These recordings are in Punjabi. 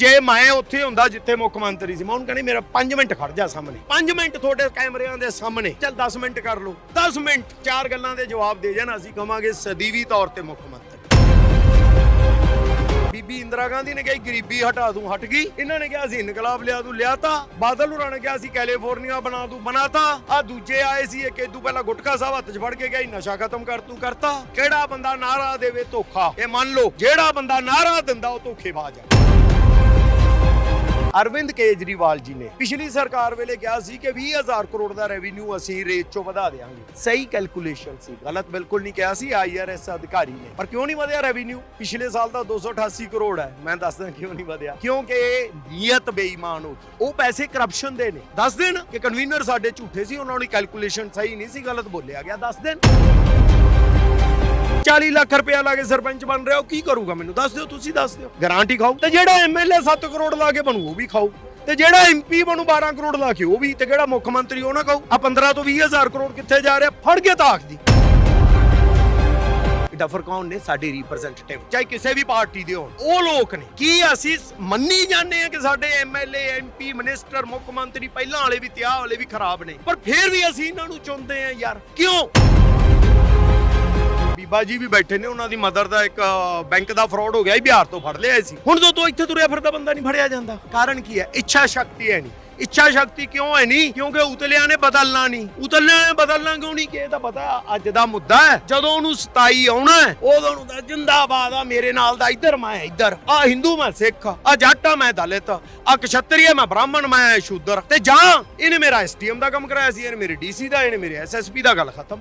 ਜੇ ਮੈਂ ਉੱਥੇ ਹੁੰਦਾ ਜਿੱਥੇ ਮੁੱਖ ਮੰਤਰੀ ਸੀ ਮੈਂ ਉਹਨੂੰ ਕਹਿੰਦੀ ਮੇਰਾ 5 ਮਿੰਟ ਖੜ ਜਾ ਸਾਹਮਣੇ। 5 ਮਿੰਟ ਤੁਹਾਡੇ ਕੈਮਰਿਆਂ ਦੇ ਸਾਹਮਣੇ। ਚੱਲ 10 ਮਿੰਟ ਕਰ ਲਓ। 10 ਮਿੰਟ ਚਾਰ ਗੱਲਾਂ ਦੇ ਜਵਾਬ ਦੇ ਜਾਣਾ ਅਸੀਂ ਕਵਾਂਗੇ ਸਦੀਵੀ ਤੌਰ ਤੇ ਮੁੱਖ ਮੰਤਰੀ। ਬੀਬੀ ਇੰਦਰਾ ਗਾਂਧੀ ਨੇ ਕਿਹਾ ਗਰੀਬੀ ਹਟਾ ਦੂੰ ਹਟ ਗਈ। ਇਹਨਾਂ ਨੇ ਕਿਹਾ ਸੀ ਇਨਕਲਾਬ ਲਿਆ ਦੂੰ ਲਿਆਤਾ ਬਾਦਲ ਹੋਰਾਂ ਨੇ ਕਿਹਾ ਸੀ ਕੈਲੀਫੋਰਨੀਆ ਬਣਾ ਦੂੰ ਬਣਾਤਾ ਆ ਦੂਜੇ ਆਏ ਸੀ ਇੱਕ ਇਦੋਂ ਪਹਿਲਾਂ ਗੁਟਕਾ ਸਾਹਿਬ ਹੱਥ 'ਚ ਫੜ ਕੇ ਗਿਆ ਸੀ, ਨਸ਼ਾ ਖਤਮ ਕਰ ਤੂੰ ਕਰਤਾ ਕਿਹੜਾ ਬੰਦਾ ਨਾਰਾ ਦੇਵੇ ਧੋਖਾ? ਇਹ ਮੰਨ ਲਓ ਜਿਹੜਾ ਬੰਦਾ ਨਾਰਾ ਦਿੰਦਾ ਉਹ ਧੋਖੇਬਾਜ਼ ਹੈ ਅਰਵਿੰਦ ਕੇਜਰੀਵਾਲ ਜੀ ਨੇ। ਪਿਛਲੀ ਸਰਕਾਰ ਵੇਲੇ ਕਿਹਾ ਸੀ ਕਿ 20000 ਕਰੋੜ ਦਾ ਰੈਵਨਿਊ ਅਸੀਂ ਰੇਟ ਚੋਂ ਵਧਾ ਦੇਵਾਂਗੇ ਸਹੀ ਕੈਲਕੂਲੇਸ਼ਨ ਸੀ। ਗਲਤ ਬਿਲਕੁਲ ਨਹੀਂ ਕਿਹਾ ਸੀ ਆਈਆਰਐਸ ਅਧਿਕਾਰੀ ਨੇ। ਪਰ ਕਿਉਂ ਨਹੀਂ ਵਧਿਆ ਰੈਵਨਿਊ ਪਿਛਲੇ ਸਾਲ ਦਾ 288 ਕਰੋੜ ਹੈ। ਮੈਂ ਦੱਸਦਾ ਕਿਉਂ ਨਹੀਂ ਵਧਿਆ। ਕਿਉਂਕਿ ਨੀਅਤ ਬੇਈਮਾਨ ਹੋ ਗਈ। ਉਹ ਪੈਸੇ ਕਰਪਸ਼ਨ ਦੇ ਨੇ। ਦੱਸ ਦੇਣ ਕਿ ਕਨਵੀਨਰ ਸਾਡੇ ਝੂਠੇ ਸੀ, ਉਹਨਾਂ ਦੀ ਕੈਲਕੂਲੇਸ਼ਨ ਸਹੀ ਨਹੀਂ ਸੀ, ਗਲਤ ਬੋਲਿਆ ਗਿਆ। ਦੱਸ ਦੇਣ। 40 ਲੱਖ ਰੁਪਇਆ ਲਾ ਕੇ ਸਰਪੰਚ ਬਣ ਰਿਹਾ ਉਹ ਕੀ ਕਰੂਗਾ ਮੈਨੂੰ? ਦੱਸ ਦਿਓ ਤੁਸੀਂ ਦੱਸ ਦਿਓ। ਗਾਰੰਟੀ ਖਾਓ ਤੇ ਜਿਹੜਾ ਐਮਐਲਏ 7 ਕਰੋੜ ਲਾ ਕੇ ਬਣੂ ਉਹ ਵੀ ਖਾਓ ਤੇ ਜਿਹੜਾ ਐਮਪੀ ਬਣੂ 12 ਕਰੋੜ ਲਾ ਕੇ ਉਹ ਵੀ। ਤੇ ਜਿਹੜਾ ਮੁੱਖ ਮੰਤਰੀ ਉਹ ਨਾ ਖਾਓ ਆ 15 ਤੋਂ 20 ਹਜ਼ਾਰ ਕਰੋੜ ਕਿੱਥੇ ਜਾ ਰਿਹਾ? ਫੜ ਕੇ ਤਾਕ ਦੀ। ਡਫਰ ਕੌਣ ਨੇ? ਸਾਡੇ ਰਿਪਰੈਜ਼ੈਂਟੇਟਿਵ ਚਾਹੇ ਕਿਸੇ ਵੀ ਪਾਰਟੀ ਦੇ ਹੋਣ। ਉਹ ਲੋਕ ਨੇ। ਕੀ ਅਸੀਂ ਮੰਨੀ ਜਾਂਦੇ ਆ ਕਿ ਸਾਡੇ ਐਮਐਲਏ ਐਮਪੀ ਮਿਨਿਸਟਰ ਮੁੱਖ ਮੰਤਰੀ ਪਹਿਲਾਂ ਵਾਲੇ ਵੀ ਤੇ ਆਹ ਵਾਲੇ ਵੀ ਖਰਾਬ ਨੇ। ਪਰ ਫਿਰ ਵੀ ਅਸੀਂ ਇਹਨਾਂ ਨੂੰ ਚੁਣਦੇ ਆ ਯਾਰ। ਕਿਉਂ? ਬੀਬਾ ਜੀ ਵੀ ਬੈਠੇ ਨੇ, ਉਹਨਾਂ ਦੀ ਮਦਰ ਦਾ ਇੱਕ ਬੈਂਕ ਦਾ ਫਰਾਡ ਹੋ ਗਿਆ ਸੀ, ਬਿਹਾਰ ਤੋਂ ਫੜ ਲਿਆ ਸੀ। ਹੁਣ ਜਦੋਂ ਤੋਂ ਇੱਥੇ ਤੁਰਿਆ ਫਿਰਦਾ, ਬੰਦਾ ਨਹੀਂ ਫੜਿਆ ਜਾਂਦਾ। ਕਾਰਨ ਕੀ ਹੈ? ਇੱਛਾ ਸ਼ਕਤੀ ਹੈ ਨਹੀਂ। ਇੱਛਾ ਸ਼ਕਤੀ ਕਿਉਂ ਹੈ ਨਹੀਂ? ਕਿਉਂਕਿ ਉਤਲਿਆਂ ਨੇ ਬਦਲਣਾ ਨਹੀਂ। ਉਤਲਿਆਂ ਨੇ ਬਦਲਣਾ ਕਿਉਂ ਨਹੀਂ? ਕਿ ਇਹ ਤਾਂ ਪਤਾ ਅੱਜ ਦਾ ਮੁੱਦਾ ਹੈ। ਜਦੋਂ ਉਹਨੂੰ 27 ਆਉਣਾ ਉਦੋਂ ਨੂੰ ਤਾਂ ਜਿੰਦਾਬਾਦ ਆ, ਮੇਰੇ ਨਾਲ ਦਾ ਇੱਧਰ, ਮੈਂ ਇੱਧਰ। ਆ ਹਿੰਦੂ, ਮੈਂ ਸਿੱਖ। ਆ ਜੱਟ ਆ, ਮੈਂ ਦਲਿਤ। ਆ ਕਸ਼ਤਰੀਆ ਮੈਂ ਬ੍ਰਾਹਮਣ, ਮੈਂ ਸ਼ੂਦਰ। ਤੇ ਜਾਂ ਇਹਨੇ ਮੇਰਾ ਐਸਟੀਐਮ ਦਾ ਕੰਮ ਕਰਾਇਆ ਸੀ, ਇਹਨੇ ਮੇਰੇ ਡੀਸੀ ਦਾ, ਇਹਨੇ ਮੇਰੇ ਐਸਐਸਪੀ ਦਾ, ਗੱਲ ਖਤਮ।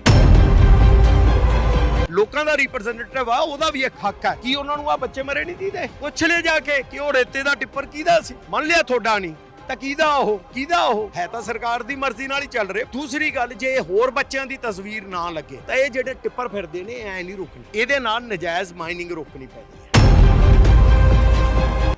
ਲੋਕਾਂ ਦਾ ਰਿਪਰੈਜ਼ੈਂਟੇਟਿਵ ਆ, ਉਹਦਾ ਵੀ ਇੱਕ ਹੱਕ ਹੈ ਕਿ ਉਹਨਾਂ ਨੂੰ ਆ ਬੱਚੇ ਮਰੇ ਨਹੀਂ ਦੀਦੇ? ਪੁੱਛ ਲੈ ਜਾ ਕੇ ਕਿ ਉਹ ਰੇਤੇ ਦਾ ਟਿੱਪਰ ਕਿਹਦਾ ਸੀ? ਮੰਨ ਲਿਆ ਤੁਹਾਡਾ ਨਹੀਂ ਤਾਂ ਕਿਹਦਾ ਉਹ? ਕਿਹਦਾ ਉਹ? ਹੈ ਤਾਂ ਸਰਕਾਰ ਦੀ ਮਰਜ਼ੀ ਨਾਲ ਹੀ ਚੱਲ ਰਿਹਾ। ਦੂਸਰੀ ਗੱਲ, ਜੇ ਹੋਰ ਬੱਚਿਆਂ ਦੀ ਤਸਵੀਰ ਨਾ ਲੱਗੇ, ਤਾਂ ਇਹ ਜਿਹੜੇ ਟਿੱਪਰ ਫਿਰਦੇ ਨੇ, ਐ ਨਹੀਂ ਰੁਕਣੀ। ਇਹਦੇ ਨਾਲ ਨਜਾਇਜ਼ ਮਾਈਨਿੰਗ ਰੋਕਣੀ ਪੈਂਦੀ।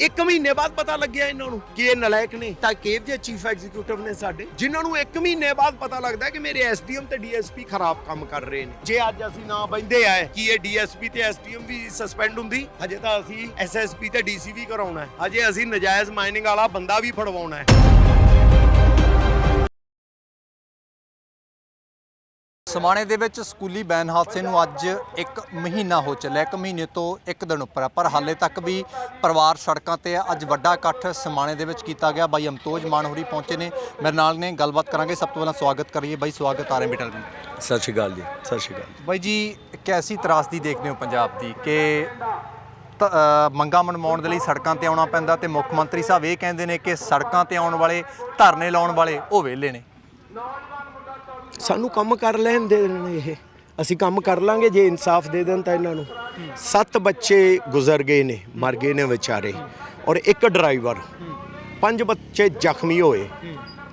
1 ਮਹੀਨੇ ਬਾਅਦ ਪਤਾ ਲੱਗਿਆ ਇਹਨਾਂ ਨੂੰ ਕਿ ਇਹ ਨਲਾਇਕ ਨੇ। ਤਾਂ ਕੇਵ ਦੇ ਚੀਫ ਐਗਜ਼ੀਕਿਊਟਿਵ ਨੇ ਸਾਡੇ, ਜਿਨ੍ਹਾਂ ਨੂੰ ਇੱਕ ਮਹੀਨੇ ਬਾਅਦ ਪਤਾ ਲੱਗਦਾ ਕਿ ਮੇਰੇ ਐਸਡੀਐਮ ਤੇ ਡੀਐਸਪੀ ਖਰਾਬ ਕੰਮ ਕਰ ਰਹੇ ਨੇ। ਜੇ ਅੱਜ ਅਸੀਂ ਨਾ ਬੈਂਦੇ ਆਏ ਕਿ ਇਹ ਡੀਐਸਪੀ ਤੇ ਐਸਡੀਐਮ ਵੀ ਸਸਪੈਂਡ ਹੁੰਦੀ, ਹਜੇ ਤਾਂ ਅਸੀਂ ਐਸਐਸਪੀ ਤੇ ਡੀਸੀ ਵੀ ਕਰਾਉਣਾ ਹੈ। ਹਜੇ ਅਸੀਂ ਨਜਾਇਜ਼ ਮਾਈਨਿੰਗ ਵਾਲਾ ਬੰਦਾ ਵੀ ਫੜਵਾਉਣਾ ਹੈ। ਸਮਾਣੇ ਦੇ ਵਿੱਚ ਸਕੂਲੀ ਬੈਨ ਹਾਦਸੇ ਨੂੰ ਅੱਜ ਇੱਕ ਮਹੀਨਾ ਹੋ ਚੱਲਿਆ ਇੱਕ ਮਹੀਨੇ ਤੋਂ ਇੱਕ ਦਿਨ ਉੱਪਰ ਆ ਪਰ ਹਾਲੇ ਤੱਕ ਵੀ ਪਰਿਵਾਰ ਸੜਕਾਂ ਤੇ ਆ ਅੱਜ ਵੱਡਾ ਇਕੱਠ ਸਮਾਣੇ ਦੇ ਵਿੱਚ ਕੀਤਾ ਗਿਆ। ਬਾਈ ਅਮਤੋਜ ਮਾਨ ਹੋਰੀ ਪਹੁੰਚੇ ਨੇ। ਮੇਰੇ ਨਾਲ ਨੇ। ਗੱਲਬਾਤ ਕਰਾਂਗੇ। ਸਭ ਤੋਂ ਪਹਿਲਾਂ ਸਵਾਗਤ ਕਰੀਏ। ਬਾਈ ਸਵਾਗਤ ਆ ਰਹੇ ਬੇਟਲ में ਸਤਿ ਸ਼੍ਰੀ ਅਕਾਲ ਜੀ। ਸਤਿ ਸ਼੍ਰੀ ਅਕਾਲ ਬਾਈ ਜੀ ਕੈਸੀ ਤਰਾਸਦੀ ਦੇਖਦੇ ਹੋ ਪੰਜਾਬ ਦੀ? ਕਿ ਮੰਗਾਂ ਮਨਵਾਉਣ ਦੇ ਲਈ ਸੜਕਾਂ ਤੇ ਆਉਣਾ ਪੈਂਦਾ ਤੇ ਮੁੱਖ ਮੰਤਰੀ ਸਾਹਿਬ ਇਹ ਕਹਿੰਦੇ ਨੇ ਕਿ ਸੜਕਾਂ ਤੇ ਆਉਣ ਵਾਲੇ ਧਰਨੇ ਲਾਉਣ ਵਾਲੇ ਉਹ ਵਿਹਲੇ ਨੇ। ਸਾਨੂੰ ਕੰਮ ਕਰ ਲੈਣ ਦੇ ਦੇਣ ਇਹ। ਅਸੀਂ ਕੰਮ ਕਰ ਲਾਂਗੇ, ਜੇ ਇਨਸਾਫ ਦੇ ਦੇਣ ਤਾਂ ਇਹਨਾਂ ਨੂੰ। ਸੱਤ ਬੱਚੇ ਗੁਜ਼ਰ ਗਏ ਨੇ, ਮਰ ਗਏ ਨੇ ਵਿਚਾਰੇ। ਔਰ ਇੱਕ ਡਰਾਈਵਰ, ਪੰਜ ਬੱਚੇ ਜ਼ਖਮੀ ਹੋਏ।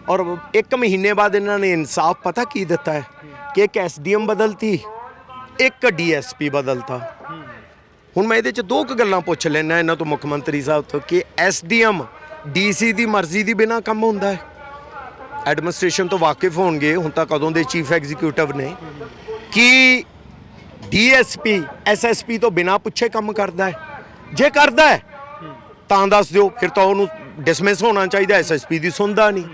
ਔਰ ਇੱਕ ਮਹੀਨੇ ਬਾਅਦ ਇਹਨਾਂ ਨੇ ਇਨਸਾਫ ਪਤਾ ਕੀ ਦਿੱਤਾ ਹੈ? ਕਿ ਇੱਕ ਐਸਡੀਐਮ ਬਦਲਤੀ, ਇੱਕ ਡੀਐਸਪੀ ਬਦਲਤਾ। ਹੁਣ ਮੈਂ ਇਹਦੇ ਚ ਦੋ ਕੁ ਗੱਲਾਂ ਪੁੱਛ ਲੈਣਾ ਇਹਨਾਂ ਤੋਂ ਮੁੱਖ ਮੰਤਰੀ ਸਾਹਿਬ ਤੋਂ ਕਿ ਐਸਡੀਐਮ ਡੀਸੀ ਦੀ ਮਰਜ਼ੀ ਦੀ ਬਿਨਾ ਕੰਮ ਹੁੰਦਾ ਹੈ? ਐਡਮਿਨਿਸਟ੍ਰੇਸ਼ਨ ਤੋਂ ਵਾਕਿਫ ਹੋਣਗੇ, ਹੁਣ ਤਾਂ ਕਦੋਂ ਦੇ ਚੀਫ ਐਗਜ਼ੀਕਿਊਟਿਵ ਨੇ, ਕਿ ਡੀਐਸਪੀ, ਐਸਐਸਪੀ ਤੋਂ ਬਿਨਾ ਪੁੱਛੇ ਕੰਮ ਕਰਦਾ ਹੈ। ਜੇ ਕਰਦਾ ਹੈ, ਤਾਂ ਦੱਸ ਦਿਓ, ਫਿਰ ਤਾਂ ਉਹਨੂੰ ਡਿਸਮਿਸ ਹੋਣਾ ਚਾਹੀਦਾ, ਐਸਐਸਪੀ ਦੀ ਸੁਣਦਾ ਨਹੀਂ।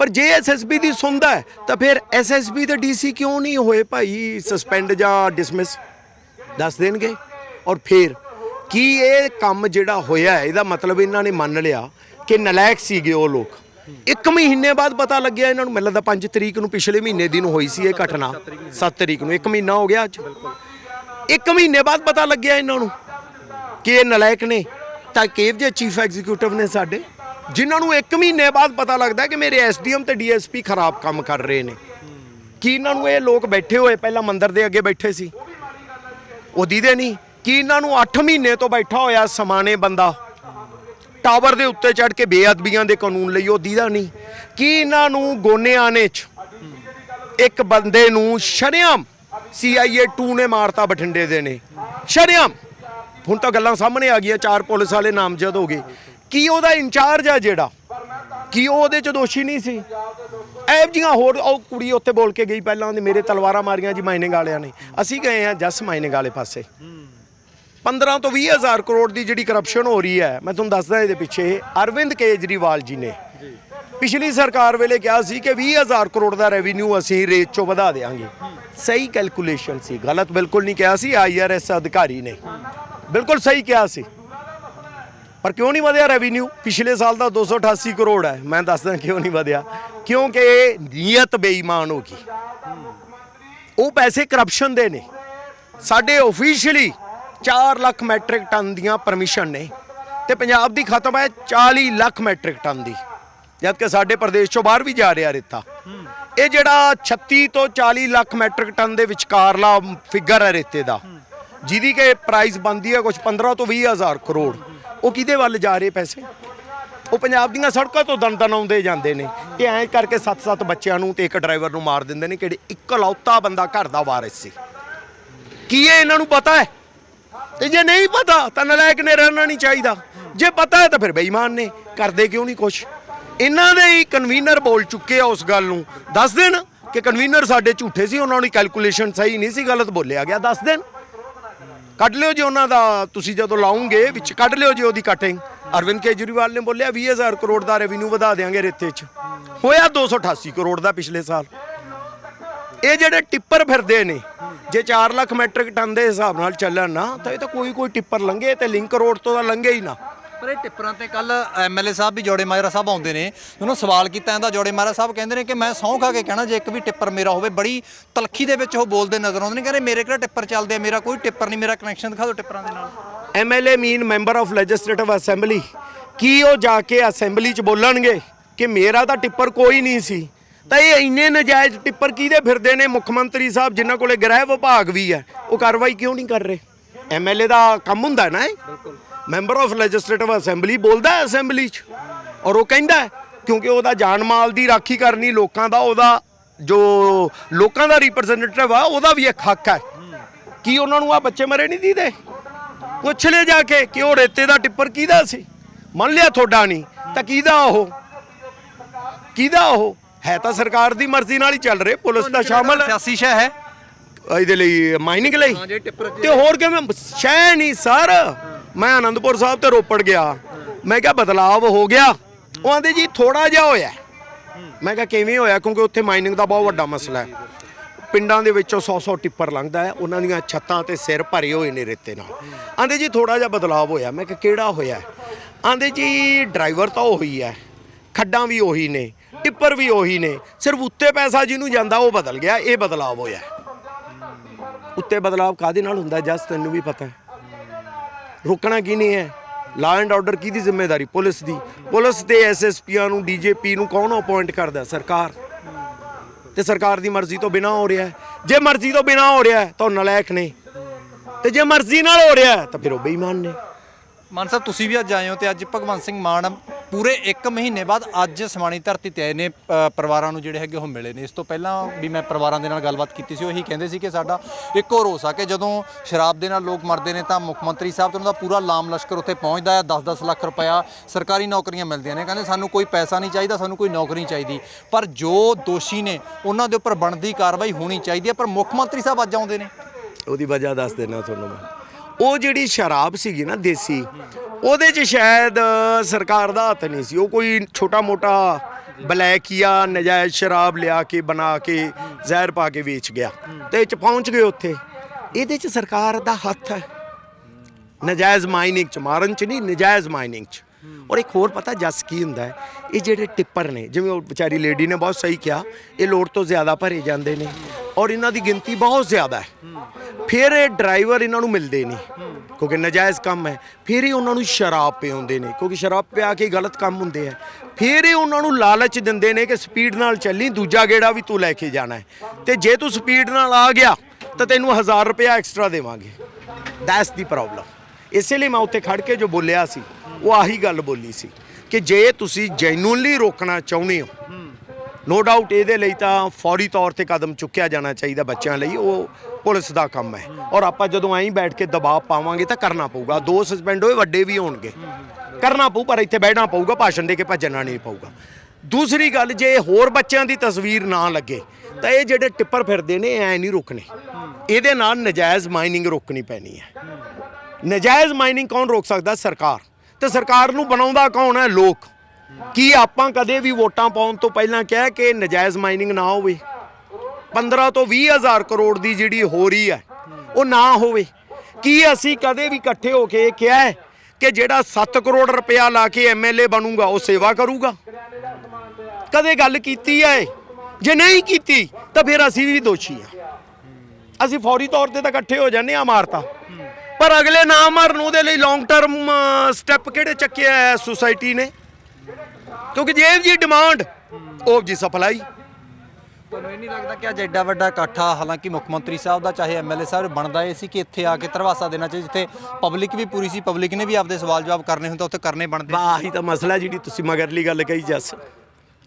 ਪਰ ਜੇ ਐਸਐਸਪੀ ਦੀ ਸੁਣਦਾ ਤਾਂ ਫਿਰ ਐਸਐਸਪੀ ਤੇ ਡੀਸੀ ਕਿਉਂ ਨਹੀਂ ਹੋਏ ਭਾਈ ਸਸਪੈਂਡ ਜਾਂ ਡਿਸਮਿਸ ਦੱਸ ਦੇਣਗੇ। ਔਰ ਫਿਰ, ਕੀ ਇਹ ਕੰਮ ਜਿਹੜਾ ਹੋਇਆ, ਇਹਦਾ ਮਤਲਬ ਇਹਨਾਂ ਨੇ ਮੰਨ ਲਿਆ ਕਿ ਨਲਾਇਕ ਸੀਗੇ ਉਹ ਲੋਕ। ਇੱਕ ਮਹੀਨੇ ਬਾਅਦ ਪਤਾ ਲੱਗਿਆ ਇਹਨਾਂ ਨੂੰ ਮੈਨੂੰ ਲੱਗਦਾ 5 ਤਰੀਕ ਨੂੰ ਪਿਛਲੇ ਮਹੀਨੇ ਦੀ ਨੂੰ ਹੋਈ ਸੀ ਇਹ ਘਟਨਾ। 7 ਤਰੀਕ ਨੂੰ ਇੱਕ ਮਹੀਨਾ ਹੋ ਗਿਆ ਅੱਜ। ਇੱਕ ਮਹੀਨੇ ਬਾਅਦ ਪਤਾ ਲੱਗਿਆ ਇਹਨਾਂ ਨੂੰ ਕਿ ਇਹ ਨਲਾਇਕ ਨੇ ਤਾਂ ਕੇਵ ਦੇ ਚੀਫ ਐਗਜ਼ੀਕਿਊਟਿਵ ਨੇ ਸਾਡੇ ਜਿਨ੍ਹਾਂ ਨੂੰ ਇੱਕ ਮਹੀਨੇ ਬਾਅਦ ਪਤਾ ਲੱਗਦਾ ਕਿ ਮੇਰੇ ਐਸਡੀਐਮ ਤੇ ਡੀਐਸਪੀ ਖਰਾਬ ਕੰਮ ਕਰ ਰਹੇ ਨੇ। ਕੀ ਇਹਨਾਂ ਨੂੰ ਇਹ ਲੋਕ ਬੈਠੇ ਹੋਏ ਪਹਿਲਾਂ ਮੰਦਰ ਦੇ ਅੱਗੇ ਬੈਠੇ ਸੀ। ਉਹ ਦੀਦੇ ਨਹੀਂ ਕੀ ਇਹਨਾਂ ਨੂੰ 8 ਮਹੀਨੇ ਤੋਂ ਬੈਠਾ ਹੋਇਆ ਸਮਾਨੇ ਬੰਦਾ ਟਾਵਰ ਦੇ ਉੱਤੇ ਚੜ ਕੇ ਬੇਅਦਬੀਆਂ ਦੇ ਕਾਨੂੰਨ ਲਈ ਉਹ ਦੀਦਾ ਨਹੀਂ। ਕੀ ਇਹਨਾਂ ਨੂੰ ਗੋਨੇਆਣੇ ਚ ਇੱਕ ਬੰਦੇ ਨੂੰ ਸ਼ਰਿਆਮ CIA 2 ਨੇ ਮਾਰਤਾ ਬਠਿੰਡੇ ਦੇ ਨੇ। ਸ਼ਰਿਆਮ। ਹੁਣ ਤਾਂ ਗੱਲਾਂ ਸਾਹਮਣੇ ਆ ਗਈਆਂ, ਚਾਰ ਪੁਲਿਸ ਵਾਲੇ ਨਾਮਜ਼ਦ ਹੋ ਗਏ। ਕੀ ਉਹਦਾ ਇੰਚਾਰਜ ਆ ਜਿਹੜਾ? ਕੀ ਉਹ ਉਹਦੇ ਚ ਦੋਸ਼ੀ ਨਹੀਂ ਸੀ? ਐਵ ਜੀਆਂ ਹੋਰ, ਉਹ ਕੁੜੀ ਉੱਥੇ ਬੋਲ ਕੇ ਗਈ ਪਹਿਲਾਂ ਉਹਨੇ ਮੇਰੇ ਤਲਵਾਰਾਂ ਮਾਰੀਆਂ ਜੀ ਮਾਈਨਿੰਗ ਵਾਲਿਆਂ ਨੇ। ਅਸੀਂ ਗਏ ਆ ਜਸ ਮਾਈਨਿੰਗ ਵਾਲੇ ਪਾਸੇ। 15 ਤੋਂ 20 ਹਜ਼ਾਰ ਕਰੋੜ ਦੀ ਜਿਹੜੀ ਕਰਪਸ਼ਨ ਹੋ ਰਹੀ ਹੈ ਮੈਂ ਤੁਹਾਨੂੰ ਦੱਸਦਾ ਇਹਦੇ ਪਿੱਛੇ ਅਰਵਿੰਦ ਕੇਜਰੀਵਾਲ ਜੀ ਨੇ। ਪਿਛਲੀ ਸਰਕਾਰ ਵੇਲੇ ਕਿਹਾ ਸੀ ਕਿ 20000 ਕਰੋੜ ਦਾ ਰੈਵਨਿਊ ਅਸੀਂ ਰੇਟ ਚੋਂ ਵਧਾ ਦੇਵਾਂਗੇ ਸਹੀ ਕੈਲਕੂਲੇਸ਼ਨ ਸੀ ਗਲਤ ਬਿਲਕੁਲ ਨਹੀਂ ਕਿਹਾ ਸੀ ਆਈਆਰਐਸ ਅਧਿਕਾਰੀ ਨੇ। ਬਿਲਕੁਲ ਸਹੀ ਕਿਹਾ ਸੀ। ਪਰ ਕਿਉਂ ਨਹੀਂ ਵਧਿਆ ਰੈਵਨਿਊ ਪਿਛਲੇ ਸਾਲ ਦਾ 288 ਕਰੋੜ ਹੈ। ਮੈਂ ਦੱਸਦਾ ਕਿਉਂ ਨਹੀਂ ਵਧਿਆ? ਕਿਉਂਕਿ ਨੀਅਤ ਬੇਈਮਾਨ ਹੋ ਗਈ। ਉਹ ਪੈਸੇ ਕਰਪਸ਼ਨ ਦੇ ਨੇ। ਸਾਡੇ ਆਫੀਸ਼ੀਅਲੀ 4 ਲੱਖ ਮੈਟ੍ਰਿਕ ਟਨ ਦੀਆਂ ਪਰਮਿਸ਼ਨ ਨੇ ਤੇ ਪੰਜਾਬ ਦੀ ਖਤਮ ਹੈ 40 ਲੱਖ ਮੈਟ੍ਰਿਕ ਟਨ ਦੀ। ਜਦ ਕਿ ਸਾਡੇ ਪ੍ਰਦੇਸ਼ ਚੋਂ ਬਾਹਰ ਵੀ ਜਾ ਰਿਹਾ ਰੇਤਾ। ਇਹ ਜਿਹੜਾ 36 ਤੋਂ 40 ਲੱਖ ਮੈਟ੍ਰਿਕ ਟਨ ਦੇ ਵਿਚਕਾਰਲਾ ਫਿਗਰ ਹੈ ਰੇਤੇ ਦਾ, ਜਿਹਦੀ ਕਿ ਪ੍ਰਾਈਸ ਬਣਦੀ ਹੈ ਕੁਝ 15 ਤੋਂ 20 ਹਜ਼ਾਰ ਕਰੋੜ। ਉਹ ਕਿਹਦੇ ਵੱਲ ਜਾ ਰਹੇ ਪੈਸੇ? ਉਹ ਪੰਜਾਬ ਦੀਆਂ ਸੜਕਾਂ ਤੋਂ ਦਨ ਦਨ ਆਉਂਦੇ ਜਾਂਦੇ ਨੇ ਤੇ ਐਂ ਕਰਕੇ ਸੱਤ-ਸੱਤ ਬੱਚਿਆਂ ਨੂੰ ਤੇ ਇੱਕ ਡਰਾਈਵਰ ਨੂੰ ਮਾਰ ਦਿੰਦੇ ਨੇ ਕਿਹੜੇ ਇਕਲੌਤਾ ਬੰਦਾ ਘਰ ਦਾ ਵਾਰਿਸ ਸੀ। ਕੀ ਇਹ ਇਹਨਾਂ ਨੂੰ ਪਤਾ ਹੈ? ਤੇ ਜੇ ਨਹੀਂ ਪਤਾ ਤਾਂ ਨਲਾਇਕ ਨੇ ਰਹਿਣਾ ਨਹੀਂ ਚਾਹੀਦਾ। ਜੇ ਪਤਾ ਹੈ ਤਾਂ ਫਿਰ ਬੇਈਮਾਨ ਨੇ, ਕਰਦੇ ਕਿਉਂ ਨਹੀਂ ਕੁਛ? ਇਹਨਾਂ ਦੇ ਹੀ ਕਨਵੀਨਰ ਬੋਲ ਚੁੱਕੇ ਆ ਉਸ ਗੱਲ ਨੂੰ। ਦੱਸ ਦੇਣ ਕਿ ਕਨਵੀਨਰ ਸਾਡੇ ਝੂਠੇ ਸੀ, ਉਹਨਾਂ ਦੀ ਕੈਲਕੂਲੇਸ਼ਨ ਸਹੀ ਨਹੀਂ ਸੀ, ਗਲਤ ਬੋਲਿਆ ਗਿਆ। ਦੱਸ ਦੇਣ। ਕੱਢ ਲਿਓ ਜੇ ਉਹਨਾਂ ਦਾ, ਤੁਸੀਂ ਜਦੋਂ ਲਾਉਂਗੇ, ਵਿੱਚ ਕੱਢ ਲਿਓ ਜੇ ਉਹਦੀ ਕਟਿੰਗ ਅਰਵਿੰਦ ਕੇਜਰੀਵਾਲ ਨੇ ਬੋਲਿਆ 20000 ਕਰੋੜ ਦਾ ਰੈਵਨਿਊ ਵਧਾ ਦੇਾਂਗੇ ਰੇਤੇ 'ਚ। ਹੋਇਆ 288 ਕਰੋੜ ਦਾ ਪਿਛਲੇ ਸਾਲ। ਇਹ ਜਿਹੜੇ ਟਿੱਪਰ ਫਿਰਦੇ ਨੇ ਜੇ 4 ਲੱਖ ਮੈਟ੍ਰਿਕ ਟਨ ਦੇ ਹਿਸਾਬ ਨਾਲ ਚੱਲਣ ਨਾ ਤਾਂ ਇਹ ਤਾਂ ਕੋਈ ਕੋਈ ਟਿੱਪਰ ਲੰਘੇ ਤੇ ਲਿੰਕ ਰੋਡ ਤੋਂ ਤਾਂ ਲੰਘੇ ਹੀ ਨਾ। ਪਰ ਇਹ ਟਿੱਪਰਾਂ ਤੇ ਕੱਲ ਐਮਐਲਏ ਸਾਹਿਬ ਵੀ ਜੋੜੇ ਮਾਜਰਾ ਸਾਹਿਬ ਆਉਂਦੇ ਨੇ ਉਹਨਾਂ ਸਵਾਲ ਕੀਤਾ ਇਹਦਾ ਜੋੜੇ ਮਾਜਰਾ ਸਾਹਿਬ ਕਹਿੰਦੇ ਨੇ ਕਿ ਮੈਂ ਸਹੁੰ ਖਾ ਕੇ ਕਹਿਣਾ ਜੇ ਇੱਕ ਵੀ ਟਿੱਪਰ ਮੇਰਾ ਹੋਵੇ ਬੜੀ ਤਲਖੀ ਦੇ ਵਿੱਚ ਉਹ ਬੋਲਦੇ ਨਜ਼ਰ ਆਉਂਦੇ ਨੇ ਕਹਿੰਦੇ ਮੇਰੇ ਕਿਹੜਾ ਟਿੱਪਰ ਚੱਲਦੇ ਆ ਮੇਰਾ ਕੋਈ ਟਿੱਪਰ ਨਹੀਂ ਮੇਰਾ ਕਨੈਕਸ਼ਨ ਦਿਖਾ ਦਿਓ ਟਿੱਪਰਾਂ ਦੇ ਨਾਲ। MLA mean member of legislative assembly ਕੀ ਉਹ ਜਾ ਕੇ ਅਸੈਂਬਲੀ 'ਚ ਬੋਲਣਗੇ ਕਿ ਮੇਰਾ ਤਾਂ ਟਿੱਪਰ ਕੋਈ ਨਹੀਂ ਸੀ? ਤਾਂ ਇਹ ਇੰਨੇ ਨਜਾਇਜ਼ ਟਿੱਪਰ ਕਿਹਦੇ ਫਿਰਦੇ ਨੇ? ਮੁੱਖ ਮੰਤਰੀ ਸਾਹਿਬ ਜਿਨ੍ਹਾਂ ਕੋਲੇ ਗ੍ਰਹਿ ਵਿਭਾਗ ਵੀ ਹੈ ਉਹ ਕਾਰਵਾਈ ਕਿਉਂ ਨਹੀਂ ਕਰ ਰਹੇ? ਐਮਐਲਏ ਦਾ ਕੰਮ ਹੁੰਦਾ ਹੈ ਨਾ ਇਹ? ਮੈਂਬਰ ਆਫ ਲੈਜਿਸਲੇਟਿਵ ਅਸੈਂਬਲੀ ਬੋਲਦਾ ਅਸੈਂਬਲੀ 'ਚ? ਔਰ ਉਹ ਕਹਿੰਦਾ ਕਿਉਂਕਿ ਉਹਦਾ ਜਾਨ ਮਾਲ ਦੀ ਰਾਖੀ ਕਰਨੀ ਲੋਕਾਂ ਦਾ ਉਹਦਾ ਜੋ ਲੋਕਾਂ ਦਾ ਰਿਪਰੈਜ਼ੈਂਟੇਟਿਵ ਆ ਉਹਦਾ ਵੀ ਇੱਕ ਹੱਕ ਹੈ। ਕੀ ਉਹਨਾਂ ਨੂੰ ਆ ਬੱਚੇ ਮਰੇ ਨਹੀਂ ਦੀਦੇ? ਪੁੱਛ ਲੈ ਜਾ ਕੇ ਕਿ ਉਹ ਰੇਤੇ ਦਾ ਟਿੱਪਰ ਕਿਹਦਾ ਸੀ? ਮੰਨ ਲਿਆ ਤੁਹਾਡਾ ਨਹੀਂ ਤਾਂ ਕਿਹਦਾ ਉਹ? ਕਿਹਦਾ ਉਹ? ਹੈ ਤਾਂ ਸਰਕਾਰ ਦੀ ਮਰਜ਼ੀ ਨਾਲ ਹੀ ਚੱਲ ਰਹੇ ਪੁਲਿਸ ਦਾ ਸ਼ਾਮਲ ਸਿਆਸੀ ਸ਼ੈ ਹੈ। ਇਹਦੇ ਲਈ ਮਾਈਨਿੰਗ ਲਈ। ਜੇ ਟਿੱਪਰ ਤੇ ਹੋਰ ਕਿਵੇਂ? ਸ਼ੈ ਨਹੀਂ ਸਰ। ਮੈਂ ਆਨੰਦਪੁਰ ਸਾਹਿਬ ਤੇ ਰੋਪੜ ਗਿਆ। ਮੈਂ ਕਿਹਾ ਬਦਲਾਵ ਹੋ ਗਿਆ। ਉਹ ਆਂਦੇ ਜੀ ਥੋੜਾ ਜਿਹਾ ਹੋਇਆ। ਮੈਂ ਕਿਹਾ ਕਿਵੇਂ ਹੋਇਆ? ਕਿਉਂਕਿ ਉੱਥੇ ਮਾਈਨਿੰਗ ਦਾ ਬਹੁਤ ਵੱਡਾ ਮਸਲਾ ਹੈ। ਪਿੰਡਾਂ ਦੇ ਵਿੱਚੋਂ 100-100 ਟਿੱਪਰ ਲੰਘਦਾ ਹੈ। ਉਹਨਾਂ ਦੀਆਂ ਛੱਤਾਂ ਤੇ ਸਿਰ ਭਰੇ ਹੋਏ ਨੇ ਰੇਤੇ ਨਾਲ। ਆਂਦੇ ਜੀ ਥੋੜਾ ਜਿਹਾ ਬਦਲਾਵ ਹੋਇਆ। ਮੈਂ ਕਿਹਾ ਕਿਹੜਾ ਹੋਇਆ? ਆਂਦੇ ਜੀ ਡਰਾਈਵਰ ਤਾਂ ਉਹੀ ਹੈ। ਖੱਡਾਂ ਵੀ ਉਹੀ ਨੇ। ਟਿੱਪਰ ਵੀ ਉਹੀ ਨੇ। ਸਿਰਫ ਉੱਤੇ ਪੈਸਾ ਜਿਹਨੂੰ ਜਾਂਦਾ, ਉਹ ਬਦਲ ਗਿਆ। ਇਹ ਬਦਲਾਵ ਹੋਇਆ। ਉੱਤੇ ਬਦਲਾਵ ਕਾਦੇ ਨਾਲ ਹੁੰਦਾ, ਜਸ ਤੈਨੂੰ ਵੀ ਪਤਾ ਹੈ। ਰੋਕਣਾ ਕੀ ਨਹੀਂ ਹੈ? ਲਾ ਐਂਡ ਆਰਡਰ ਕਿਹਦੀ ਜ਼ਿੰਮੇਵਾਰੀ? ਪੁਲਿਸ ਦੀ। ਪੁਲਿਸ ਤੇ ਐਸਐਸਪੀਆਂ ਨੂੰ ਡੀਜੀਪੀ ਨੂੰ ਕੌਣ ਅਪਾਇੰਟ ਕਰਦਾ ਸਰਕਾਰ। ਤੇ ਸਰਕਾਰ ਦੀ ਮਰਜ਼ੀ ਤੋਂ ਬਿਨਾ ਹੋ ਰਿਹਾ ਜੇ ਮਰਜ਼ੀ ਤੋਂ ਬਿਨਾ ਹੋ ਰਿਹਾ ਤਾਂ ਉਹ ਨਲਾਇਕ ਨੇ। ਤੇ ਜੇ ਮਰਜ਼ੀ ਨਾਲ ਹੋ ਰਿਹਾ ਤਾਂ ਫਿਰ ਉਹ ਬੇਈਮਾਨ ਨੇ। ਮਾਨ ਸਾਹਿਬ, ਤੁਸੀਂ ਵੀ ਅੱਜ ਆਏ ਹੋ ਤੇ ਅੱਜ ਭਗਵੰਤ ਸਿੰਘ ਮਾਨ ਪੂਰੇ 1 ਮਹੀਨੇ ਬਾਅਦ ਅੱਜ ਸਮਾਣੀ ਧਰਤੀ ਤੇ ਆਏ ਨੇ ਪਰਿਵਾਰਾਂ ਨੂੰ ਜਿਹੜੇ ਹੈਗੇ ਉਹ ਮਿਲੇ ਨੇ। ਇਸ ਤੋਂ ਪਹਿਲਾਂ ਵੀ ਮੈਂ ਪਰਿਵਾਰਾਂ ਦੇ ਨਾਲ ਗੱਲਬਾਤ ਕੀਤੀ ਸੀ, ਉਹ ਇਹੀ ਕਹਿੰਦੇ ਸੀ ਕਿ ਸਾਡਾ ਇੱਕੋ ਰੋਸ ਆ ਕਿ ਜਦੋਂ ਸ਼ਰਾਬ ਦੇ ਨਾਲ ਲੋਕ ਮਰਦੇ ਨੇ ਤਾਂ ਮੁੱਖ ਮੰਤਰੀ ਸਾਹਿਬ ਤੋਂ ਉਹਨਾਂ ਦਾ ਪੂਰਾ ਲਾਮ ਲਸ਼ਕਰ ਉੱਥੇ ਪਹੁੰਚਦਾ ਹੈ 10-10 ਲੱਖ ਰੁਪਇਆ ਸਰਕਾਰੀ ਨੌਕਰੀਆਂ ਮਿਲਦੀਆਂ ਨੇ। ਕਹਿੰਦੇ ਸਾਨੂੰ ਕੋਈ ਪੈਸਾ ਨਹੀਂ ਚਾਹੀਦਾ, ਸਾਨੂੰ ਕੋਈ ਨੌਕਰੀ ਨਹੀਂ ਚਾਹੀਦੀ। ਪਰ ਜੋ ਦੋਸ਼ੀ ਨੇ, ਉਹਨਾਂ ਦੇ ਉੱਪਰ ਬਣਦੀ ਕਾਰਵਾਈ ਹੋਣੀ ਚਾਹੀਦੀ ਹੈ, ਪਰ ਮੁੱਖ ਮੰਤਰੀ ਸਾਹਿਬ ਅੱਜ ਆਉਂਦੇ ਨੇ। ਉਹਦੀ ਵਜ੍ਹਾ ਦੱਸ ਦੇਣਾ ਤੁਹਾਨੂੰ ਮੈਂ। ਉਹ ਜਿਹੜੀ ਸ਼ਰਾਬ ਸੀਗੀ ਨਾ ਦੇਸੀ ਉਹਦੇ 'ਚ ਸ਼ਾਇਦ ਸਰਕਾਰ ਦਾ ਹੱਥ ਨਹੀਂ ਸੀ। ਉਹ ਕੋਈ ਛੋਟਾ ਮੋਟਾ ਬਲੈਕ ਜਾਂ ਨਜਾਇਜ਼ ਸ਼ਰਾਬ ਲਿਆ ਕੇ, ਬਣਾ ਕੇ, ਜ਼ਹਿਰ ਪਾ ਕੇ ਵੇਚ ਗਿਆ ਤੇ ਇਹ 'ਚ ਪਹੁੰਚ ਗਏ ਉੱਥੇ। ਇਹਦੇ 'ਚ ਸਰਕਾਰ ਦਾ ਹੱਥ ਹੈ। ਨਜਾਇਜ਼ ਮਾਈਨਿੰਗ 'ਚ, ਮਾਰਨ 'ਚ ਨਹੀਂ, ਨਜਾਇਜ਼ ਮਾਈਨਿੰਗ 'ਚ। ਔਰ ਇੱਕ ਹੋਰ ਪਤਾ ਜੱਸ ਕੀ ਹੁੰਦਾ ਹੈ? ਇਹ ਜਿਹੜੇ ਟਿੱਪਰ ਨੇ, ਜਿਵੇਂ ਉਹ ਵਿਚਾਰੀ ਲੇਡੀ ਨੇ ਬਹੁਤ ਸਹੀ ਕਿਹਾ, ਇਹ ਲੋੜ ਤੋਂ ਜ਼ਿਆਦਾ ਭਰੇ ਜਾਂਦੇ ਨੇ। ਔਰ ਇਹਨਾਂ ਦੀ ਗਿਣਤੀ ਬਹੁਤ ਜ਼ਿਆਦਾ ਹੈ। ਫਿਰ ਇਹ ਡਰਾਈਵਰ ਇਹਨਾਂ ਨੂੰ ਮਿਲਦੇ ਨਹੀਂ, ਕਿਉਂਕਿ ਨਜਾਇਜ਼ ਕੰਮ ਹੈ। ਫਿਰ ਹੀ ਉਹਨਾਂ ਨੂੰ ਸ਼ਰਾਬ ਪਿਆਉਂਦੇ ਨੇ, ਕਿਉਂਕਿ ਸ਼ਰਾਬ ਪਿਆ ਕੇ ਗਲਤ ਕੰਮ ਹੁੰਦੇ ਆ। ਫਿਰ ਇਹ ਉਹਨਾਂ ਨੂੰ ਲਾਲਚ ਦਿੰਦੇ ਨੇ ਕਿ ਸਪੀਡ ਨਾਲ ਚੱਲੀ, ਦੂਜਾ ਗੇੜਾ ਵੀ ਤੂੰ ਲੈ ਕੇ ਜਾਣਾ ਹੈ। ਤੇ ਜੇ ਤੂੰ ਸਪੀਡ ਨਾਲ ਆ ਗਿਆ, ਤਾਂ ਤੈਨੂੰ 1000 ਰੁਪਇਆ ਐਕਸਟਰਾ ਦੇਵਾਂਗੇ। ਦੈਟਸ ਦੀ ਪ੍ਰੋਬਲਮ ਇਸੇ ਲਈ ਮੈਂ ਉੱਥੇ ਖੜ ਕੇ ਜੋ ਬੋਲਿਆ ਸੀ, ਉਹ ਆਹੀ ਗੱਲ ਬੋਲੀ ਸੀ ਕਿ ਜੇ ਤੁਸੀਂ ਜੈਨੂਨਲੀ ਰੋਕਣਾ ਚਾਹੁੰਦੇ ਹੋ ਨੋ ਡਾਊਟ ਇਹਦੇ ਲਈ ਤਾਂ ਫੌਰੀ ਤੌਰ ਤੇ ਕਦਮ ਚੁੱਕਿਆ ਜਾਣਾ ਚਾਹੀਦਾ ਬੱਚਿਆਂ ਲਈ, ਉਹ ਪੁਲਿਸ ਦਾ ਕੰਮ ਹੈ। ਔਰ ਆਪਾਂ ਜਦੋਂ ਐਂ ਬੈਠ ਕੇ ਦਬਾਅ ਪਾਵਾਂਗੇ ਤਾਂ ਕਰਨਾ ਪਊਗਾ। ਦੋ ਸਸਪੈਂਡ ਹੋਏ, ਵੱਡੇ ਵੀ ਹੋਣਗੇ। ਕਰਨਾ ਪਊ, ਪਰ ਇੱਥੇ ਬਹਿਣਾ ਪਊਗਾ, ਭਾਸ਼ਣ ਦੇ ਕੇ ਭੱਜਣਾ ਨਹੀਂ ਪਊਗਾ। ਦੂਸਰੀ ਗੱਲ, ਜੇ ਹੋਰ ਬੱਚਿਆਂ ਦੀ ਤਸਵੀਰ ਨਾ ਲੱਗੇ, ਤਾਂ ਇਹ ਜਿਹੜੇ ਟਿੱਪਰ ਫਿਰਦੇ ਨੇ, ਐ ਨਹੀਂ ਰੁਕਣੇ। ਇਹਦੇ ਨਾਲ ਨਜਾਇਜ਼ ਮਾਈਨਿੰਗ ਰੋਕਣੀ ਪੈਣੀ ਹੈ। ਨਜਾਇਜ਼ ਮਾਈਨਿੰਗ ਕੌਣ ਰੋਕ ਸਕਦਾ? ਸਰਕਾਰ। ਤੇ ਸਰਕਾਰ ਨੂੰ ਬਣਾਉਂਦਾ ਕੌਣ ਹੈ? ਲੋਕ। ਕੀ ਆਪਾਂ ਕਦੇ ਵੀ ਵੋਟਾਂ ਪਾਉਣ ਤੋਂ ਪਹਿਲਾਂ ਕਿਹਾ ਕਿ ਨਜਾਇਜ਼ ਮਾਈਨਿੰਗ ਨਾ ਹੋਵੇ? 15 ਤੋਂ 20 ਹਜ਼ਾਰ ਕਰੋੜ ਦੀ ਜਿਹੜੀ ਹੋ ਰਹੀ ਹੈ, ਉਹ ਨਾ ਹੋਵੇ। ਕੀ ਅਸੀਂ ਕਦੇ ਵੀ ਇਕੱਠੇ ਹੋ ਕੇ ਇਹ ਕਿਹਾ ਕਿ ਜਿਹੜਾ 7 ਕਰੋੜ ਰੁਪਇਆ ਲਾ ਕੇ ਐਮਐਲਏ ਬਣੂਗਾ, ਉਹ ਸੇਵਾ ਕਰੂਗਾ? ਕਦੇ ਗੱਲ ਕੀਤੀ ਹੈ? ਜੇ ਨਹੀਂ ਕੀਤੀ, ਤਾਂ ਫਿਰ ਅਸੀਂ ਵੀ ਦੋਸ਼ੀ ਆ ਅਸੀਂ ਫੌਰੀ ਤੌਰ ਤੇ ਤਾਂ ਇਕੱਠੇ ਹੋ ਜਾਂਦੇ ਆ ਮਾਰਤਾ। ਪਰ ਅਗਲੇ ਨਾ ਮਰਨ ਉਹਦੇ ਲਈ ਲੌਂਗ ਟਰਮ ਸਟੈਪ ਕਿਹੜੇ ਚੱਕਿਆ ਹੈ ਸੁਸਾਇਟੀ ਨੇ? ਕਿਉਂਕਿ ਜੇਬ ਜੀ ਡਿਮਾਂਡ ਉਹ ਜੀ ਸਪਲਾਈ। ਤੁਹਾਨੂੰ ਇਹ ਨਹੀਂ ਲੱਗਦਾ ਕਿ ਅੱਜ ਐਡਾ ਵੱਡਾ ਇਕੱਠਾ ਹਾਲਾਂਕਿ ਮੁੱਖ ਮੰਤਰੀ ਸਾਹਿਬ ਦਾ ਚਾਹੇ ਐਮਐਲਏ ਸਾਹਿਬ ਬਣਦਾ ਇਹ ਸੀ ਕਿ ਇੱਥੇ ਆ ਕੇ ਧਰਵਾਸਾ ਦੇਣਾ ਚਾਹੀਦਾ ਜਿੱਥੇ ਪਬਲਿਕ ਵੀ ਪੂਰੀ ਸੀ ਪਬਲਿਕ ਨੇ ਵੀ ਆਪਦੇ ਸਵਾਲ ਜਵਾਬ ਕਰਨੇ ਹੁੰਦੇ ਉੱਥੇ ਕਰਨੇ ਬਣਦੇ। ਆਹੀ ਤਾਂ ਮਸਲਾ ਜਿਹੜੀ ਤੁਸੀਂ ਮਗਰਲੀ ਗੱਲ ਕਹੀ ਜੱਸ।